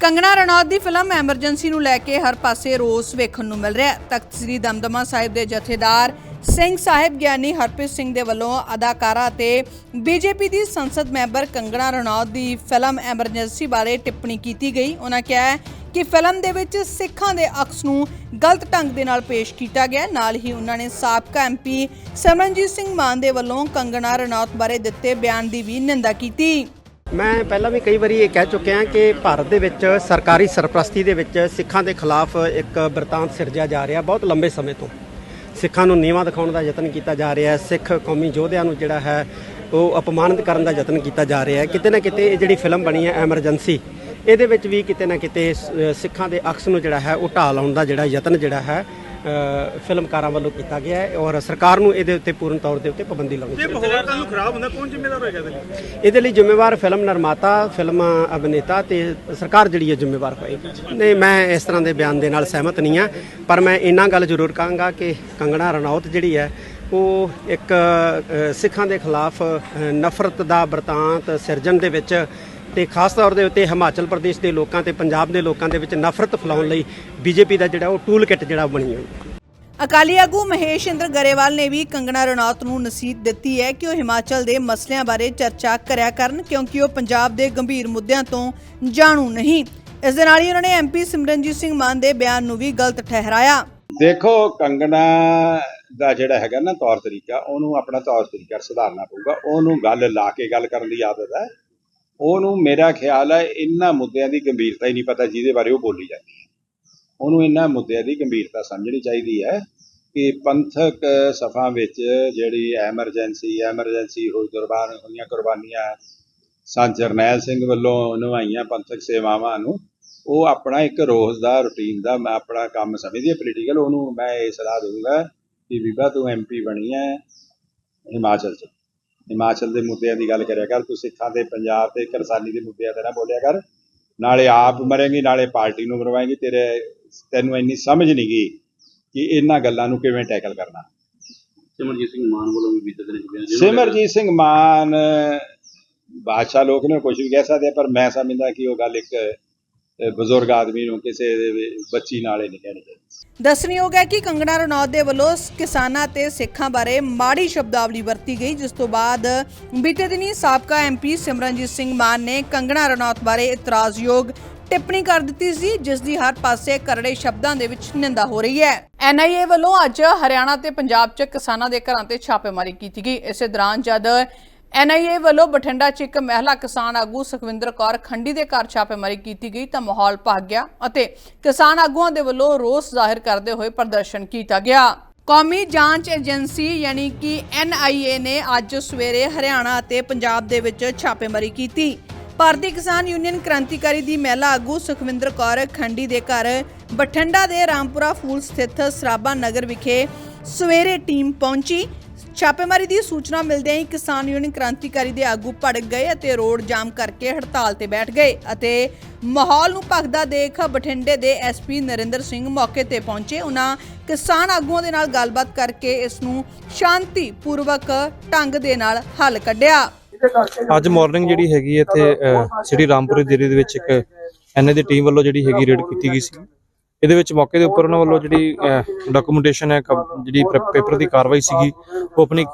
ਕੰਗਣਾ ਰਣੌਤ ਦੀ ਫਿਲਮ ਐਮਰਜੈਂਸੀ ਨੂੰ ਲੈ ਕੇ ਹਰ ਪਾਸੇ ਰੋਸ ਵੇਖਣ ਨੂੰ ਮਿਲ ਰਿਹਾ ਤਖਤ ਸ੍ਰੀ ਦਮਦਮਾ ਸਾਹਿਬ ਦੇ ਜਥੇਦਾਰ ਸਿੰਘ ਸਾਹਿਬ ਗਿਆਨੀ ਹਰਪ੍ਰੀਤ ਸਿੰਘ ਦੇ ਵੱਲੋਂ ਅਦਾਕਾਰਾ ਅਤੇ ਬੀਜੇਪੀ ਦੀ ਸੰਸਦ ਮੈਂਬਰ ਕੰਗਣਾ ਰਣੌਤ ਦੀ ਫਿਲਮ ਐਮਰਜੈਂਸੀ ਬਾਰੇ ਟਿੱਪਣੀ ਕੀਤੀ ਗਈ। ਉਹਨਾਂ ਕਿਹਾ ਕਿ ਫਿਲਮ ਦੇ ਵਿੱਚ ਸਿੱਖਾਂ ਦੇ ਅਕਸ ਨੂੰ ਗਲਤ ਢੰਗ ਦੇ ਨਾਲ ਪੇਸ਼ ਕੀਤਾ ਗਿਆ। ਨਾਲ ਹੀ ਉਹਨਾਂ ਨੇ ਸਾਬਕਾ ਐਮਪੀ ਸਿਮਰਨਜੀਤ ਸਿੰਘ ਮਾਨ ਦੇ ਵੱਲੋਂ ਕੰਗਣਾ ਰਣੌਤ ਬਾਰੇ ਦਿੱਤੇ ਬਿਆਨ ਦੀ ਵੀ ਨਿੰਦਾ ਕੀਤੀ। ਮੈਂ ਪਹਿਲਾਂ ਵੀ ਕਈ ਵਾਰੀ ਇਹ ਕਹਿ ਚੁੱਕਿਆ ਕਿ ਭਾਰਤ ਦੇ ਵਿੱਚ ਸਰਕਾਰੀ ਸਰਪ੍ਰਸਤੀ ਦੇ ਵਿੱਚ ਸਿੱਖਾਂ ਦੇ ਖਿਲਾਫ ਇੱਕ ਬਿਰਤਾਂਤ ਸਿਰਜਿਆ ਜਾ ਰਿਹਾ ਬਹੁਤ ਲੰਬੇ ਸਮੇਂ ਤੋਂ। ਸਿੱਖਾਂ ਨੂੰ ਨੀਵਾਂ ਦਿਖਾਉਣ ਦਾ ਯਤਨ ਕੀਤਾ ਜਾ ਰਿਹਾ ਹੈ। ਸਿੱਖ ਕੌਮੀ ਯੋਧਿਆਂ ਨੂੰ ਜਿਹੜਾ ਹੈ, ਉਹ ਅਪਮਾਨਿਤ ਕਰਨ ਦਾ ਯਤਨ ਕੀਤਾ ਜਾ ਰਿਹਾ ਹੈ। ਕਿਤੇ ਨਾ ਕਿਤੇ ਇਹ ਜਿਹੜੀ ਫਿਲਮ ਬਣੀ ਹੈ ਐਮਰਜੈਂਸੀ ਇਹਦੇ ਵਿੱਚ ਵੀ ਕਿਤੇ ਨਾ ਕਿਤੇ ਸਿੱਖਾਂ ਦੇ ਅਕਸ ਨੂੰ ਜਿਹੜਾ ਹੈ, ਉਹ ਢਾਹ ਲਾਉਣ ਦਾ ਜਿਹੜਾ ਯਤਨ ਜਿਹੜਾ ਹੈ ਫਿਲਮਕਾਰਾਂ ਵੱਲੋਂ ਕੀਤਾ ਗਿਆ ਹੈ ਔਰ ਸਰਕਾਰ ਨੂੰ ਇਹਦੇ ਉੱਤੇ ਪੂਰਨ ਤੌਰ ਦੇ ਉੱਤੇ ਪਾਬੰਦੀ ਲਾਉਣੀ ਚਾਹੀਦੀ ਹੈ। ਮਾਹੌਲ ਕੱਲ ਖਰਾਬ ਹੁੰਦਾ ਕੌਣ ਜ਼ਿੰਮੇਦਾਰ ਹੋਏਗਾ ਇਹਦੇ ਲਈ? ਇਹਦੇ ਲਈ ਜ਼ਿੰਮੇਵਾਰ ਫਿਲਮ ਨਿਰਮਾਤਾ ਫਿਲਮ ਅਭਿਨੇਤਾ ਤੇ ਸਰਕਾਰ ਜਿਹੜੀ ਹੈ ਜ਼ਿੰਮੇਵਾਰ ਹੋਏਗੀ। ਨਹੀਂ ਮੈਂ ਇਸ ਤਰ੍ਹਾਂ ਦੇ ਬਿਆਨ ਦੇ ਨਾਲ ਸਹਿਮਤ ਨਹੀਂ ਹਾਂ ਪਰ ਮੈਂ ਇੰਨਾ ਗੱਲ ਜ਼ਰੂਰ ਕਹਾਂਗਾ ਕਿ ਕੰਗਣਾ ਰਣੌਤ ਜਿਹੜੀ ਹੈ ਉਹ ਇੱਕ ਸਿੱਖਾਂ ਦੇ ਖਿਲਾਫ ਨਫ਼ਰਤ ਦਾ ਬਰਤਾਂਤ ਸਿਰਜਣ ਦੇ ਵਿੱਚ ਤੇ ਖਾਸ ਤੌਰ ਦੇ ਉੱਤੇ ਹਿਮਾਚਲ ਪ੍ਰਦੇਸ਼ ਦੇ ਲੋਕਾਂ ਤੇ ਪੰਜਾਬ ਦੇ ਲੋਕਾਂ ਦੇ ਵਿੱਚ ਨਫ਼ਰਤ ਫੈਲਾਉਣ ਲਈ ਬੀਜੇਪੀ ਦਾ ਜਿਹੜਾ ਉਹ ਟੂਲ ਕਿਟ ਜਿਹੜਾ ਬਣੀ ਹੋਈ ਹੈ। ਅਕਾਲੀ ਆਗੂ ਮਹੇਸ਼ਿੰਦਰ ਗਰੇਵਾਲ ਨੇ ਵੀ ਕੰਗਣਾ ਰਣੌਤ ਨੂੰ ਨਸੀਹਤ ਦਿੱਤੀ ਹੈ ਕਿ ਉਹ ਹਿਮਾਚਲ ਦੇ ਮਸਲਿਆਂ ਬਾਰੇ ਚਰਚਾ ਕਰਿਆ ਕਰਨ ਕਿਉਂਕਿ ਉਹ ਪੰਜਾਬ ਦੇ ਗੰਭੀਰ ਮੁੱਦਿਆਂ ਤੋਂ ਜਾਣੂ ਨਹੀਂ। ਇਸ ਦੇ ਨਾਲ ਹੀ ਉਹਨਾਂ ਨੇ ਐਮਪੀ ਸਿਮਰਨਜੀਤ ਸਿੰਘ ਮਾਨ ਦੇ ਬਿਆਨ ਨੂੰ ਵੀ ਗਲਤ ਠਹਿਰਾਇਆ। ਦੇਖੋ ਕੰਗਣਾ ਦਾ ਜਿਹੜਾ ਹੈਗਾ ਨਾ ਤੌਰ ਤਰੀਕਾ ਉਹਨੂੰ ਆਪਣਾ ਤੌਰ ਤਰੀਕਾ ਸੁਧਾਰਨਾ ਪਊਗਾ। ਉਹਨੂੰ ਗੱਲ ਲਾ ਕੇ ਗੱਲ ਕਰਨ ਦੀ ਆਦਤ ਹੈ। ਉਹਨੂੰ ਮੇਰਾ ਖਿਆਲ ਹੈ ਇਹਨਾਂ ਮੁੱਦਿਆਂ ਦੀ ਗੰਭੀਰਤਾ ਹੀ ਨਹੀਂ ਪਤਾ ਜਿਹਦੇ ਬਾਰੇ ਉਹ ਬੋਲੀ ਜਾਂਦੀ ਹੈ। ਉਹਨੂੰ ਇਹਨਾਂ ਮੁੱਦਿਆਂ ਦੀ ਗੰਭੀਰਤਾ ਸਮਝਣੀ ਚਾਹੀਦੀ ਹੈ ਕਿ ਪੰਥਕ ਸਫ਼ਾਂ ਵਿੱਚ ਜਿਹੜੀ ਐਮਰਜੈਂਸੀ ਐਮਰਜੈਂਸੀ ਹੋਈ ਕੁਰਬਾਨ ਹੋਈਆਂ ਕੁਰਬਾਨੀਆਂ, ਸੰਤ ਜਰਨੈਲ ਸਿੰਘ ਵੱਲੋਂ ਨਿਭਾਈਆਂ ਪੰਥਕ ਸੇਵਾਵਾਂ ਨੂੰ, ਉਹ ਆਪਣਾ ਇੱਕ ਰੋਜ਼ ਦਾ ਰੁਟੀਨ ਦਾ ਮੈਂ ਆਪਣਾ ਕੰਮ ਸਮਝਦੀ ਹੈ ਪੋਲੀਟੀਕਲ ਉਹਨੂੰ ਮੈਂ ਇਹ ਸਲਾਹ ਦਊਂਗਾ ਕਿ ਬੀਬਾ ਤੂੰ ਐਮਪੀ ਬਣੀ ਹੈ, ਹਿਮਾਚਲ 'ਚ। ਹਿਮਾਚਲ ਦੇ ਮੁੱਦਿਆਂ ਦੀ ਗੱਲ ਕਰਿਆ ਕਰ ਤੂੰ ਸਿੱਖਾਂ ਦੇ ਪੰਜਾਬ ਤੇ ਕਿਰਸਾਨੀ ਦੇ ਮੁੱਦਿਆਂ ਤੇ ਨਾ ਬੋਲਿਆ ਕਰ। ਨਾਲੇ ਆਪ ਮਰੇਂਗੀ ਨਾਲੇ ਪਾਰਟੀ ਨੂੰ ਮਰਵਾਏਂਗੀ ਤੇਰੇ ਤੈਨੂੰ ਇੰਨੀ ਸਮਝ ਨਹੀਂ ਗਈ ਕਿ ਇਹਨਾਂ ਗੱਲਾਂ ਨੂੰ ਕਿਵੇਂ ਟੈਕਲ ਕਰਨਾ। ਸਿਮਰਜੀਤ ਸਿੰਘ ਮਾਨ ਵੱਲੋਂ ਵੀ ਬੀਤੇ ਦਿਨ ਬਿਆਨ ਸਿਮਰਜੀਤ ਸਿੰਘ ਮਾਨ ਬਾਦਸ਼ਾਹ ਲੋਕ ਨੇ ਕੁਝ ਵੀ ਕਹਿ ਸਕਦੇ ਪਰ ਮੈਂ ਸਮਝਦਾ ਕਿ ਉਹ ਗੱਲ ਇੱਕ ਬਜ਼ੁਰਗ ਆਦਮੀ ਨੂੰ ਕਿਸੇ ਦੇ ਬੱਚੀ ਨਾਲੇ ਨਹੀਂ ਕਹਿਣੀ ਚਾਹੀਦੀ। ਦੱਸਣਯੋਗ ਹੈ ਕਿ ਕੰਗਣਾ ਰਣੌਤ ਦੇ ਵੱਲੋਂ ਕਿਸਾਨਾਂ ਤੇ ਸਿੱਖਾਂ ਬਾਰੇ ਮਾੜੀ ਸ਼ਬਦਾਵਲੀ ਵਰਤੀ ਗਈ, ਜਿਸ ਤੋਂ ਬਾਅਦ ਬੀਤੇ ਦਿਨੀ ਸਾਬਕਾ ਐਮਪੀ ਸਿਮਰਨਜੀਤ ਸਿੰਘ ਮਾਨ ਨੇ ਕੰਗਣਾ ਰਣੌਤ ਬਾਰੇ ਇਤਰਾਜ਼ਯੋਗ ਟਿੱਪਣੀ ਕਰ ਦਿੱਤੀ ਸੀ, ਜਿਸ ਦੀ ਹਰ ਪਾਸੇ ਕਰੜੇ ਸ਼ਬਦਾਂ ਦੇ ਵਿੱਚ ਨਿੰਦਾ ਹੋ ਰਹੀ ਹੈ। ਐਨਆਈਏ ਵੱਲੋਂ ਅੱਜ ਹਰਿਆਣਾ ਤੇ ਪੰਜਾਬ 'ਚ ਕਿਸਾਨਾਂ ਦੇ ਘਰਾਂ ਤੇ ਛਾਪੇਮਾਰੀ ਕੀਤੀ ਗਈ। ਇਸੇ ਦੌਰਾਨ ਜਦ ਐਨਆਈਏ ਵੱਲੋਂ ਬਠਿੰਡਾ 'ਚ ਇੱਕ ਮਹਿਲਾ ਕਿਸਾਨ ਆਗੂ ਸੁਖਵਿੰਦਰ ਕੌਰ ਖੰਡੀ ਦੇ ਘਰ ਛਾਪੇਮਾਰੀ ਕੀਤੀ ਗਈ ਤਾਂ ਮਾਹੌਲ ਭਖ ਗਿਆ ਅਤੇ ਕਿਸਾਨ ਆਗੂਆਂ ਦੇ ਵੱਲੋਂ ਰੋਸ ਜ਼ਾਹਿਰ ਕਰਦੇ ਹੋਏ ਪ੍ਰਦਰਸ਼ਨ ਕੀਤਾ ਗਿਆ। ਕੌਮੀ ਜਾਂਚ ਏਜੰਸੀ ਯਾਨੀ ਕਿ ਐਨਆਈਏ ਨੇ ਅੱਜ ਸਵੇਰੇ ਹਰਿਆਣਾ ਅਤੇ ਪੰਜਾਬ ਦੇ ਵਿੱਚ ਛਾਪੇਮਾਰੀ ਕੀਤੀ। ਭਾਰਤੀ ਕਿਸਾਨ ਯੂਨੀਅਨ ਕ੍ਰਾਂਤੀਕਾਰੀ ਦੀ ਮਹਿਲਾ ਆਗੂ ਸੁਖਵਿੰਦਰ ਕੌਰ ਖੰਡੀ ਦੇ ਘਰ ਬਠਿੰਡਾ ਦੇ ਰਾਮਪੁਰਾ ਫੂਲ ਸਥਿਤ ਸਰਾਭਾ ਨਗਰ ਵਿਖੇ ਸਵੇਰੇ ਟੀਮ ਪਹੁੰਚੀ ਛਾਪੇਮਾਰੀ ਦੀ ਸੂਚਨਾ ਮਿਲਦਿਆਂ ਹੀ ਕਿਸਾਨ ਯੂਨੀਅਨ ਕ੍ਰਾਂਤੀਕਾਰੀ ਦੇ ਆਗੂ ਭੜਕ ਗਏ ਅਤੇ ਰੋਡ ਜਾਮ ਕਰਕੇ ਹੜਤਾਲ ਤੇ ਬੈਠ ਗਏ ਅਤੇ ਮਾਹੌਲ ਨੂੰ ਭਖਦਾ ਦੇਖ ਬਠਿੰਡੇ ਦੇ ਐਸਪੀ ਨਰਿੰਦਰ ਸਿੰਘ ਮੌਕੇ ਤੇ ਪਹੁੰਚੇ। ਉਹਨਾਂ ਕਿਸਾਨ ਆਗੂਆਂ ਦੇ ਨਾਲ ਗੱਲਬਾਤ ਕਰਕੇ ਇਸ ਨੂੰ ਸ਼ਾਂਤੀ ਪੂਰਵਕ ਢੰਗ ਦੇ ਨਾਲ ਹੱਲ ਕੱਢਿਆ। ਅੱਜ ਮਾਰਨਿੰਗ ਜਿਹੜੀ ਹੈਗੀ ਹੈ ਇੱਥੇ ਅਹ, ਰਾਮਪੁਰ ਜ਼ਿਲ੍ਹੇ ਦੇ ਵਿੱਚ ਇੱਕ ਐਨਏ ਦੀ ਟੀਮ ਵੱਲੋਂ ਜਿਹੜੀ ਹੈਗੀ ਰੇਡ ਕੀਤੀ ਗਈ ਸੀ। ਇਹਦੇ ਵਿੱਚ ਮੌਕੇ ਦੇ ਉੱਪਰ ਉਹਨਾਂ ਵੱਲੋਂ ਜਿਹੜੀ ਡਾਕੂਮੈਂਟੇਸ਼ਨ ਹੈ ਜਿਹੜੀ ਪੇਪਰ ਦੀ ਕਾਰਵਾਈ ਸੀਗੀ, ਉਹ ਆਪਣੀ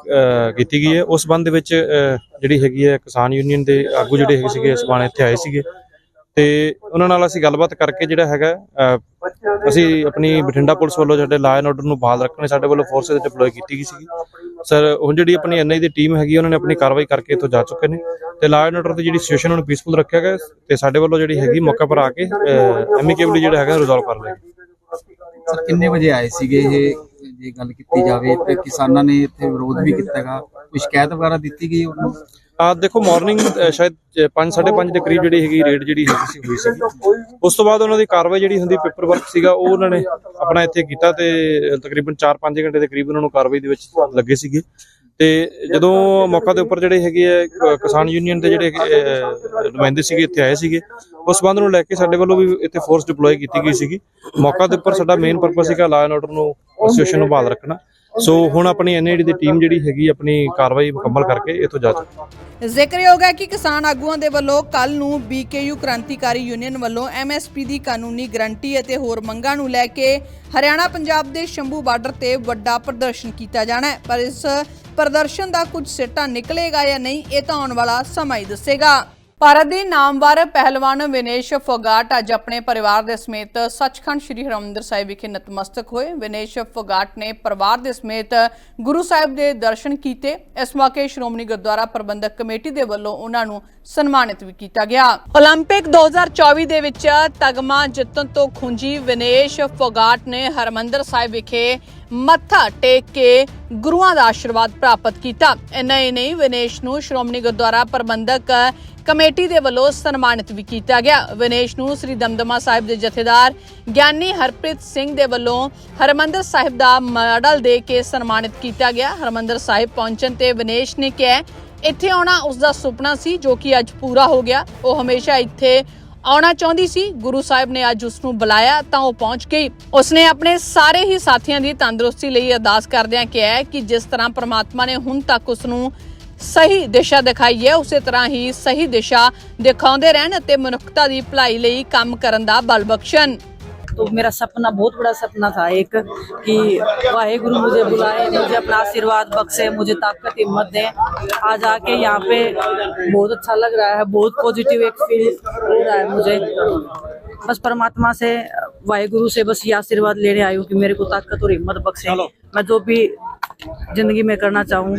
ਕੀਤੀ ਗਈ ਹੈ। ਉਸ ਸੰਬੰਧ ਦੇ ਵਿੱਚ ਜਿਹੜੀ ਹੈਗੀ ਹੈ, ਕਿਸਾਨ ਯੂਨੀਅਨ ਦੇ ਆਗੂ ਜਿਹੜੇ ਹੈਗੇ ਸੀਗੇ, ਇਸ ਬਾਣ ਇੱਥੇ ਆਏ ਸੀਗੇ। ਤੇ ਉਹਨਾਂ ਨਾਲ ਅਸੀਂ ਗੱਲਬਾਤ ਕਰਕੇ ਜਿਹੜਾ ਹੈਗਾ ਅਸੀਂ ਆਪਣੀ ਬਠਿੰਡਾ ਪੁਲਿਸ ਵੱਲੋਂ ਸਾਡੇ ਲਾਅ ਐਂਡ ਆਰਡਰ ਨੂੰ ਬਹਾਲ ਰੱਖਣ ਸਾਡੇ ਵੱਲੋਂ ਫੋਰਸਸ ਡਿਪਲੋਏ ਕੀਤੀ ਗਈ ਸੀਗੀ। ਸਰ, ਹੁਣ ਜਿਹੜੀ ਆਪਣੀ ਐਨਆਈ ਦੀ ਟੀਮ ਹੈਗੀ, ਉਹਨਾਂ ਨੇ ਆਪਣੀ ਕਾਰਵਾਈ ਕਰਕੇ ਇੱਥੋਂ ਜਾ ਚੁੱਕੇ ਨੇ। ਤੇ ਲਾਅ ਐਂਡ ਆਰਡਰ ਦੀ ਜਿਹੜੀ ਸਿਚੁਏਸ਼ਨ ਉਹਨੂੰ ਪੀਸਫੁਲ ਰੱਖਿਆ ਗਿਆ, ਤੇ ਸਾਡੇ ਵੱਲੋਂ ਜਿਹੜੀ ਹੈਗੀ ਮੌਕਾ ਪਰ ਆ ਕੇ ਐਮੀਕੇਬਲੀ ਜਿਹੜਾ ਹੈਗਾ ਰਿਜ਼ੋਲਵ ਕਰ ਲਿਆ। ਸਰ, ਕਿੰਨੇ ਵਜੇ ਆਏ ਸੀਗੇ ਇਹ? ਜੇ ਗੱਲ ਕੀਤੀ ਜਾਵੇ ਤੇ ਕਿਸਾਨਾਂ ਨੇ ਇੱਥੇ ਵਿਰੋਧ ਵੀ ਕੀਤਾ ਕੋਈ ਸ਼ਿਕਾਇਤ ਵਗੈਰਾ ਦਿੱਤੀ ਗਈ ਉਹਨਾਂ ਆ ਦੇਖੋ ਮਾਰਨਿੰਗ ਸ਼ਾਇਦ 5:30 ਦੇ ਕਰੀਬ ਜਿਹੜੀ ਹੈਗੀ ਰੇਡ ਜਿਹੜੀ ਹੈਗੀ ਸੀ, ਹੋਈ ਸੀ ਉਸ ਤੋਂ ਬਾਅਦ ਉਹਨਾਂ ਦੀ ਕਾਰਵਾਈ ਜਿਹੜੀ ਹੁੰਦੀ ਪੇਪਰ ਵਰਕ ਸੀਗਾ, ਉਹ ਉਹਨਾਂ ਨੇ ਆਪਣਾ ਇੱਥੇ ਕੀਤਾ ਤੇ ਤਕਰੀਬਨ 4-5 ਘੰਟੇ ਦੇ ਕਰੀਬ ਉਹਨਾਂ ਨੂੰ ਕਾਰਵਾਈ ਦੇ ਵਿੱਚ ਲੱਗੇ ਸੀਗੇ। ਤੇ ਜਦੋਂ ਮੌਕਾ ਦੇ ਉੱਪਰ ਜਿਹੜੇ ਹੈਗੇ ਆ ਕਿਸਾਨ ਯੂਨੀਅਨ ਦੇ ਜਿਹੜੇ ਨੁਮਾਇੰਦੇ ਸੀਗੇ, ਇੱਥੇ ਆਏ ਸੀਗੇ, ਉਸ ਸੰਬੰਧ ਨੂੰ ਲੈ ਕੇ ਸਾਡੇ ਵੱਲੋਂ ਵੀ ਇੱਥੇ ਫੋਰਸ ਡਿਪਲੋਏ ਕੀਤੀ ਗਈ ਸੀਗੀ। ਮੌਕਾ ਦੇ ਉੱਪਰ ਸਾਡਾ ਮੇਨ ਪਰਪਸ ਸੀਗਾ ਲਾਅ ਐਂਡ ਆਰਡਰ ਨੂੰ ਸਿਚੁਏਸ਼ਨ ਨੂੰ ਬਹਾਲ ਰੱਖਣਾ। ਸੋ ਹੁਣ ਆਪਣੀ ਐਨਆਈਡੀ ਦੀ ਟੀਮ ਜਿਹੜੀ ਹੈਗੀ ਆਪਣੀ ਕਾਰਵਾਈ ਮੁਕੰਮਲ ਕਰਕੇ ਇੱਥੋਂ ਜਾ ਚੁੱਕੀ ਜ਼ਿਕਰਯੋਗ ਹੈ ਕਿ ਕਿਸਾਨ ਆਗੂਆਂ ਦੇ ਵੱਲੋਂ ਕੱਲ ਨੂੰ ਬੀਕੇਯੂ ਕ੍ਰਾਂਤੀਕਾਰੀ ਯੂਨੀਅਨ ਵੱਲੋਂ ਐਮਐਸਪੀ ਦੀ ਕਾਨੂੰਨੀ ਗਰੰਟੀ ਅਤੇ ਹੋਰ ਮੰਗਾਂ ਨੂੰ ਲੈ ਕੇ ਹਰਿਆਣਾ ਪੰਜਾਬ ਦੇ ਸ਼ੰਭੂ ਬਾਰਡਰ ਤੇ ਵੱਡਾ ਪ੍ਰਦਰਸ਼ਨ ਕੀਤਾ ਜਾਣਾ ਹੈ। ਪਰ ਇਸ ਪ੍ਰਦਰਸ਼ਨ ਦਾ ਕੁਝ ਸਿੱਟਾ ਨਿਕਲੇਗਾ ਜਾਂ ਨਹੀਂ, ਇਹ ਤਾਂ ਆਉਣ ਵਾਲਾ ਸਮਾਂ ਹੀ ਦੱਸੇਗਾ। ਭਾਰਤ ਦੇ ਨਾਮਵਰ ਪਹਿਲਵਾਨ ਵਿਨੇਸ਼ ਫੋਗਾਟ ਅੱਜ ਆਪਣੇ ਪਰਿਵਾਰ ਦੇ ਸਮੇਤ ਸੱਚਖੰਡ ਸ੍ਰੀ ਹਰਿਮੰਦਰ ਸਾਹਿਬ ਵਿਖੇ ਨਤਮਸਤਕ ਹੋਏ ਵਿਨੇਸ਼ ਫੋਗਾਟ ਨੇ ਪਰਿਵਾਰ ਦੇ ਸਮੇਤ ਗੁਰੂ ਸਾਹਿਬ ਦੇ ਦਰਸ਼ਨ ਕੀਤੇ ਇਸ ਮੌਕੇ ਸ਼੍ਰੋਮਣੀ ਗੁਰਦੁਆਰਾ ਪ੍ਰਬੰਧਕ ਕਮੇਟੀ ਦੇ ਵੱਲੋਂ ਉਹਨਾਂ ਨੂੰ ਸਨਮਾਨਿਤ ਵੀ ਕੀਤਾ ਗਿਆ 올림픽 2024 ਦੇ ਵਿੱਚ ਤਗਮਾ ਜਿੱਤਣ ਤੋਂ ਖੁੰਜੀ ਵਿਨੇਸ਼ ਫੋਗਾਟ ਨੇ ਹਰਿਮੰਦਰ ਸਾਹਿਬ ਵਿਖੇ ਮੱਥਾ ਟੇਕ ਕੇ ਗੁਰੂਆਂ ਦਾ ਆਸ਼ੀਰਵਾਦ ਪ੍ਰਾਪਤ ਕੀਤਾ ਇੰਨਾ ਹੀ ਨਹੀਂ ਵਿਨੇਸ਼ ਨੂੰ ਸ਼੍ਰੋਮਣੀ ਗੁਰਦੁਆਰਾ ਪ੍ਰਬੰਧਕ ਕਮੇਟੀ ਦੇ ਵੱਲੋਂ ਸਨਮਾਨਿਤ ਵੀ ਕੀਤਾ ਗਿਆ। ਵਿਨੇਸ਼ ਨੂੰ ਸ੍ਰੀ ਦਮਦਮਾ ਸਾਹਿਬ ਦੇ ਜਥੇਦਾਰ ਗਿਆਨੀ ਹਰਪ੍ਰੀਤ ਸਿੰਘ ਦੇ ਵੱਲੋਂ ਹਰਮੰਦਰ ਸਾਹਿਬ ਦਾ ਮੈਡਲ ਦੇ ਕੇ ਸਨਮਾਨਿਤ ਕੀਤਾ ਗਿਆ। ਹਰਮੰਦਰ ਸਾਹਿਬ ਪਹੁੰਚਣ ਤੇ ਵਿਨੇਸ਼ ਨੇ ਕਿਹਾ, ਇੱਥੇ ਆਉਣਾ ਉਸ ਦਾ ਸੁਪਨਾ ਸੀ ਜੋ ਕਿ ਅੱਜ ਪੂਰਾ ਹੋ ਗਿਆ। ਉਹ ਹਮੇਸ਼ਾ ਇੱਥੇ ਆਉਣਾ ਚਾਹੁੰਦੀ ਸੀ। ਗੁਰੂ ਸਾਹਿਬ ਨੇ ਅੱਜ ਉਸ ਨੂੰ ਬੁਲਾਇਆ ਤਾਂ ਉਹ ਪਹੁੰਚ ਗਈ। ਉਸਨੇ ਆਪਣੇ ਸਾਰੇ ਹੀ ਸਾਥੀਆਂ ਦੀ ਤੰਦਰੁਸਤੀ ਲਈ ਅਰਦਾਸ ਕਰਦਿਆਂ ਕਿਹਾ ਕਿ ਜਿਸ ਤਰ੍ਹਾਂ ਪ੍ਰਮਾਤਮਾ ਨੇ ਹੁਣ ਤੱਕ ਉਸ ਨੂੰ ਸਹੀ ਦਿਸ਼ਾ ਦਿਖਾਈ ਹੈ ਉਸੇ ਤਰ੍ਹਾਂ ਹੀ ਸਹੀ ਦਿਸ਼ਾ ਦਿਖਾਉਂਦੇ ਰਹਿਣ ਅਤੇ ਮਨੁੱਖਤਾ ਦੀ ਭਲਾਈ ਲਈ ਕੰਮ ਕਰਨ ਦਾ ਬਲ ਬਖਸ਼ਣ तो मेरा सपना बहुत बड़ा सपना था एक कि वाहे गुरु मुझे बुलाए मुझे अपना आशीर्वाद बख्शे मुझे ताकत हिम्मत दे आज आके यहाँ पे बहुत अच्छा लग रहा है बहुत पॉजिटिव एक फील हो रहा है मुझे बस परमात्मा से वाहे गुरु से बस ये आशीर्वाद लेने आई हूँ कि मेरे को ताकत और हिम्मत बख्शे। मैं जो भी ज़िंदगी में करना चाहूँ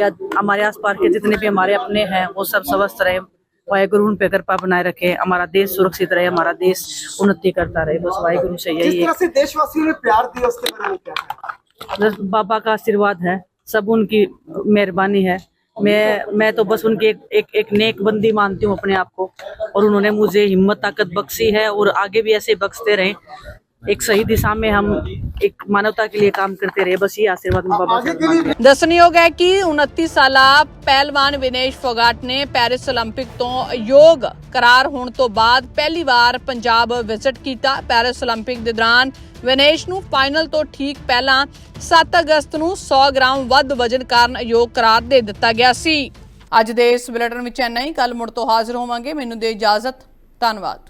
या हमारे आसपास के जितने भी हमारे अपने हैं वो सब स्वस्थ रहे। वाहेगुरु उन पे कृपा बनाए रखे। हमारा देश सुरक्षित रहे हमारा देश उन्नति करता रहे। बस वाहेगुरु से यही तरह से देशवासियों ने प्यार दिया उसके बारे में क्या बस बाबा का आशीर्वाद है। सब उनकी मेहरबानी है। मैं मैं तो बस उनकी एक एक, एक नेक बंदी मानती हूँ अपने आप को और उन्होंने मुझे हिम्मत ताकत बख्शी है और आगे भी ऐसे बख्शते रहे एक सही दिशा में हम एक मानवता के लिए काम करते रहे बस ये आशीर्वाद मैं बाबा से मांगती हूँ। ਦੱਸਣਯੋਗ ਹੈ ਕਿ 29 ਸਾਲਾ ਪਹਿਲਵਾਨ ਵਿਨੇਸ਼ ਫੋਗਾਟ ਨੇ ਪੈਰਿਸ 올림픽 ਤੋਂ ਯੋਗ ਕਰਾਰ ਹੋਣ ਤੋਂ ਬਾਅਦ ਪਹਿਲੀ ਵਾਰ ਪੰਜਾਬ ਵਿਜ਼ਿਟ ਕੀਤਾ ਪੈਰਿਸ 올림픽 ਦੇ ਦੌਰਾਨ ਵਿਨੇਸ਼ ਨੂੰ ਫਾਈਨਲ ਤੋਂ ਠੀਕ ਪਹਿਲਾਂ 7 ਅਗਸਤ ਨੂੰ 100 ਗ੍ਰਾਮ ਵੱਧ ਵਜਨ ਕਾਰਨ ਅਯੋਗ ਕਰਾਰ ਦੇ ਦਿੱਤਾ ਗਿਆ ਸੀ। ਅੱਜ ਦੇ ਇਸ ਬੁਲੇਟਿਨ ਵਿੱਚ ਇੰਨਾ ਹੀ। ਕੱਲ ਮੁੜ ਤੋਂ ਹਾਜ਼ਰ ਹੋਵਾਂਗੇ। ਮੈਨੂੰ ਦੇ ਇਜਾਜ਼ਤ। ਧੰਨਵਾਦ।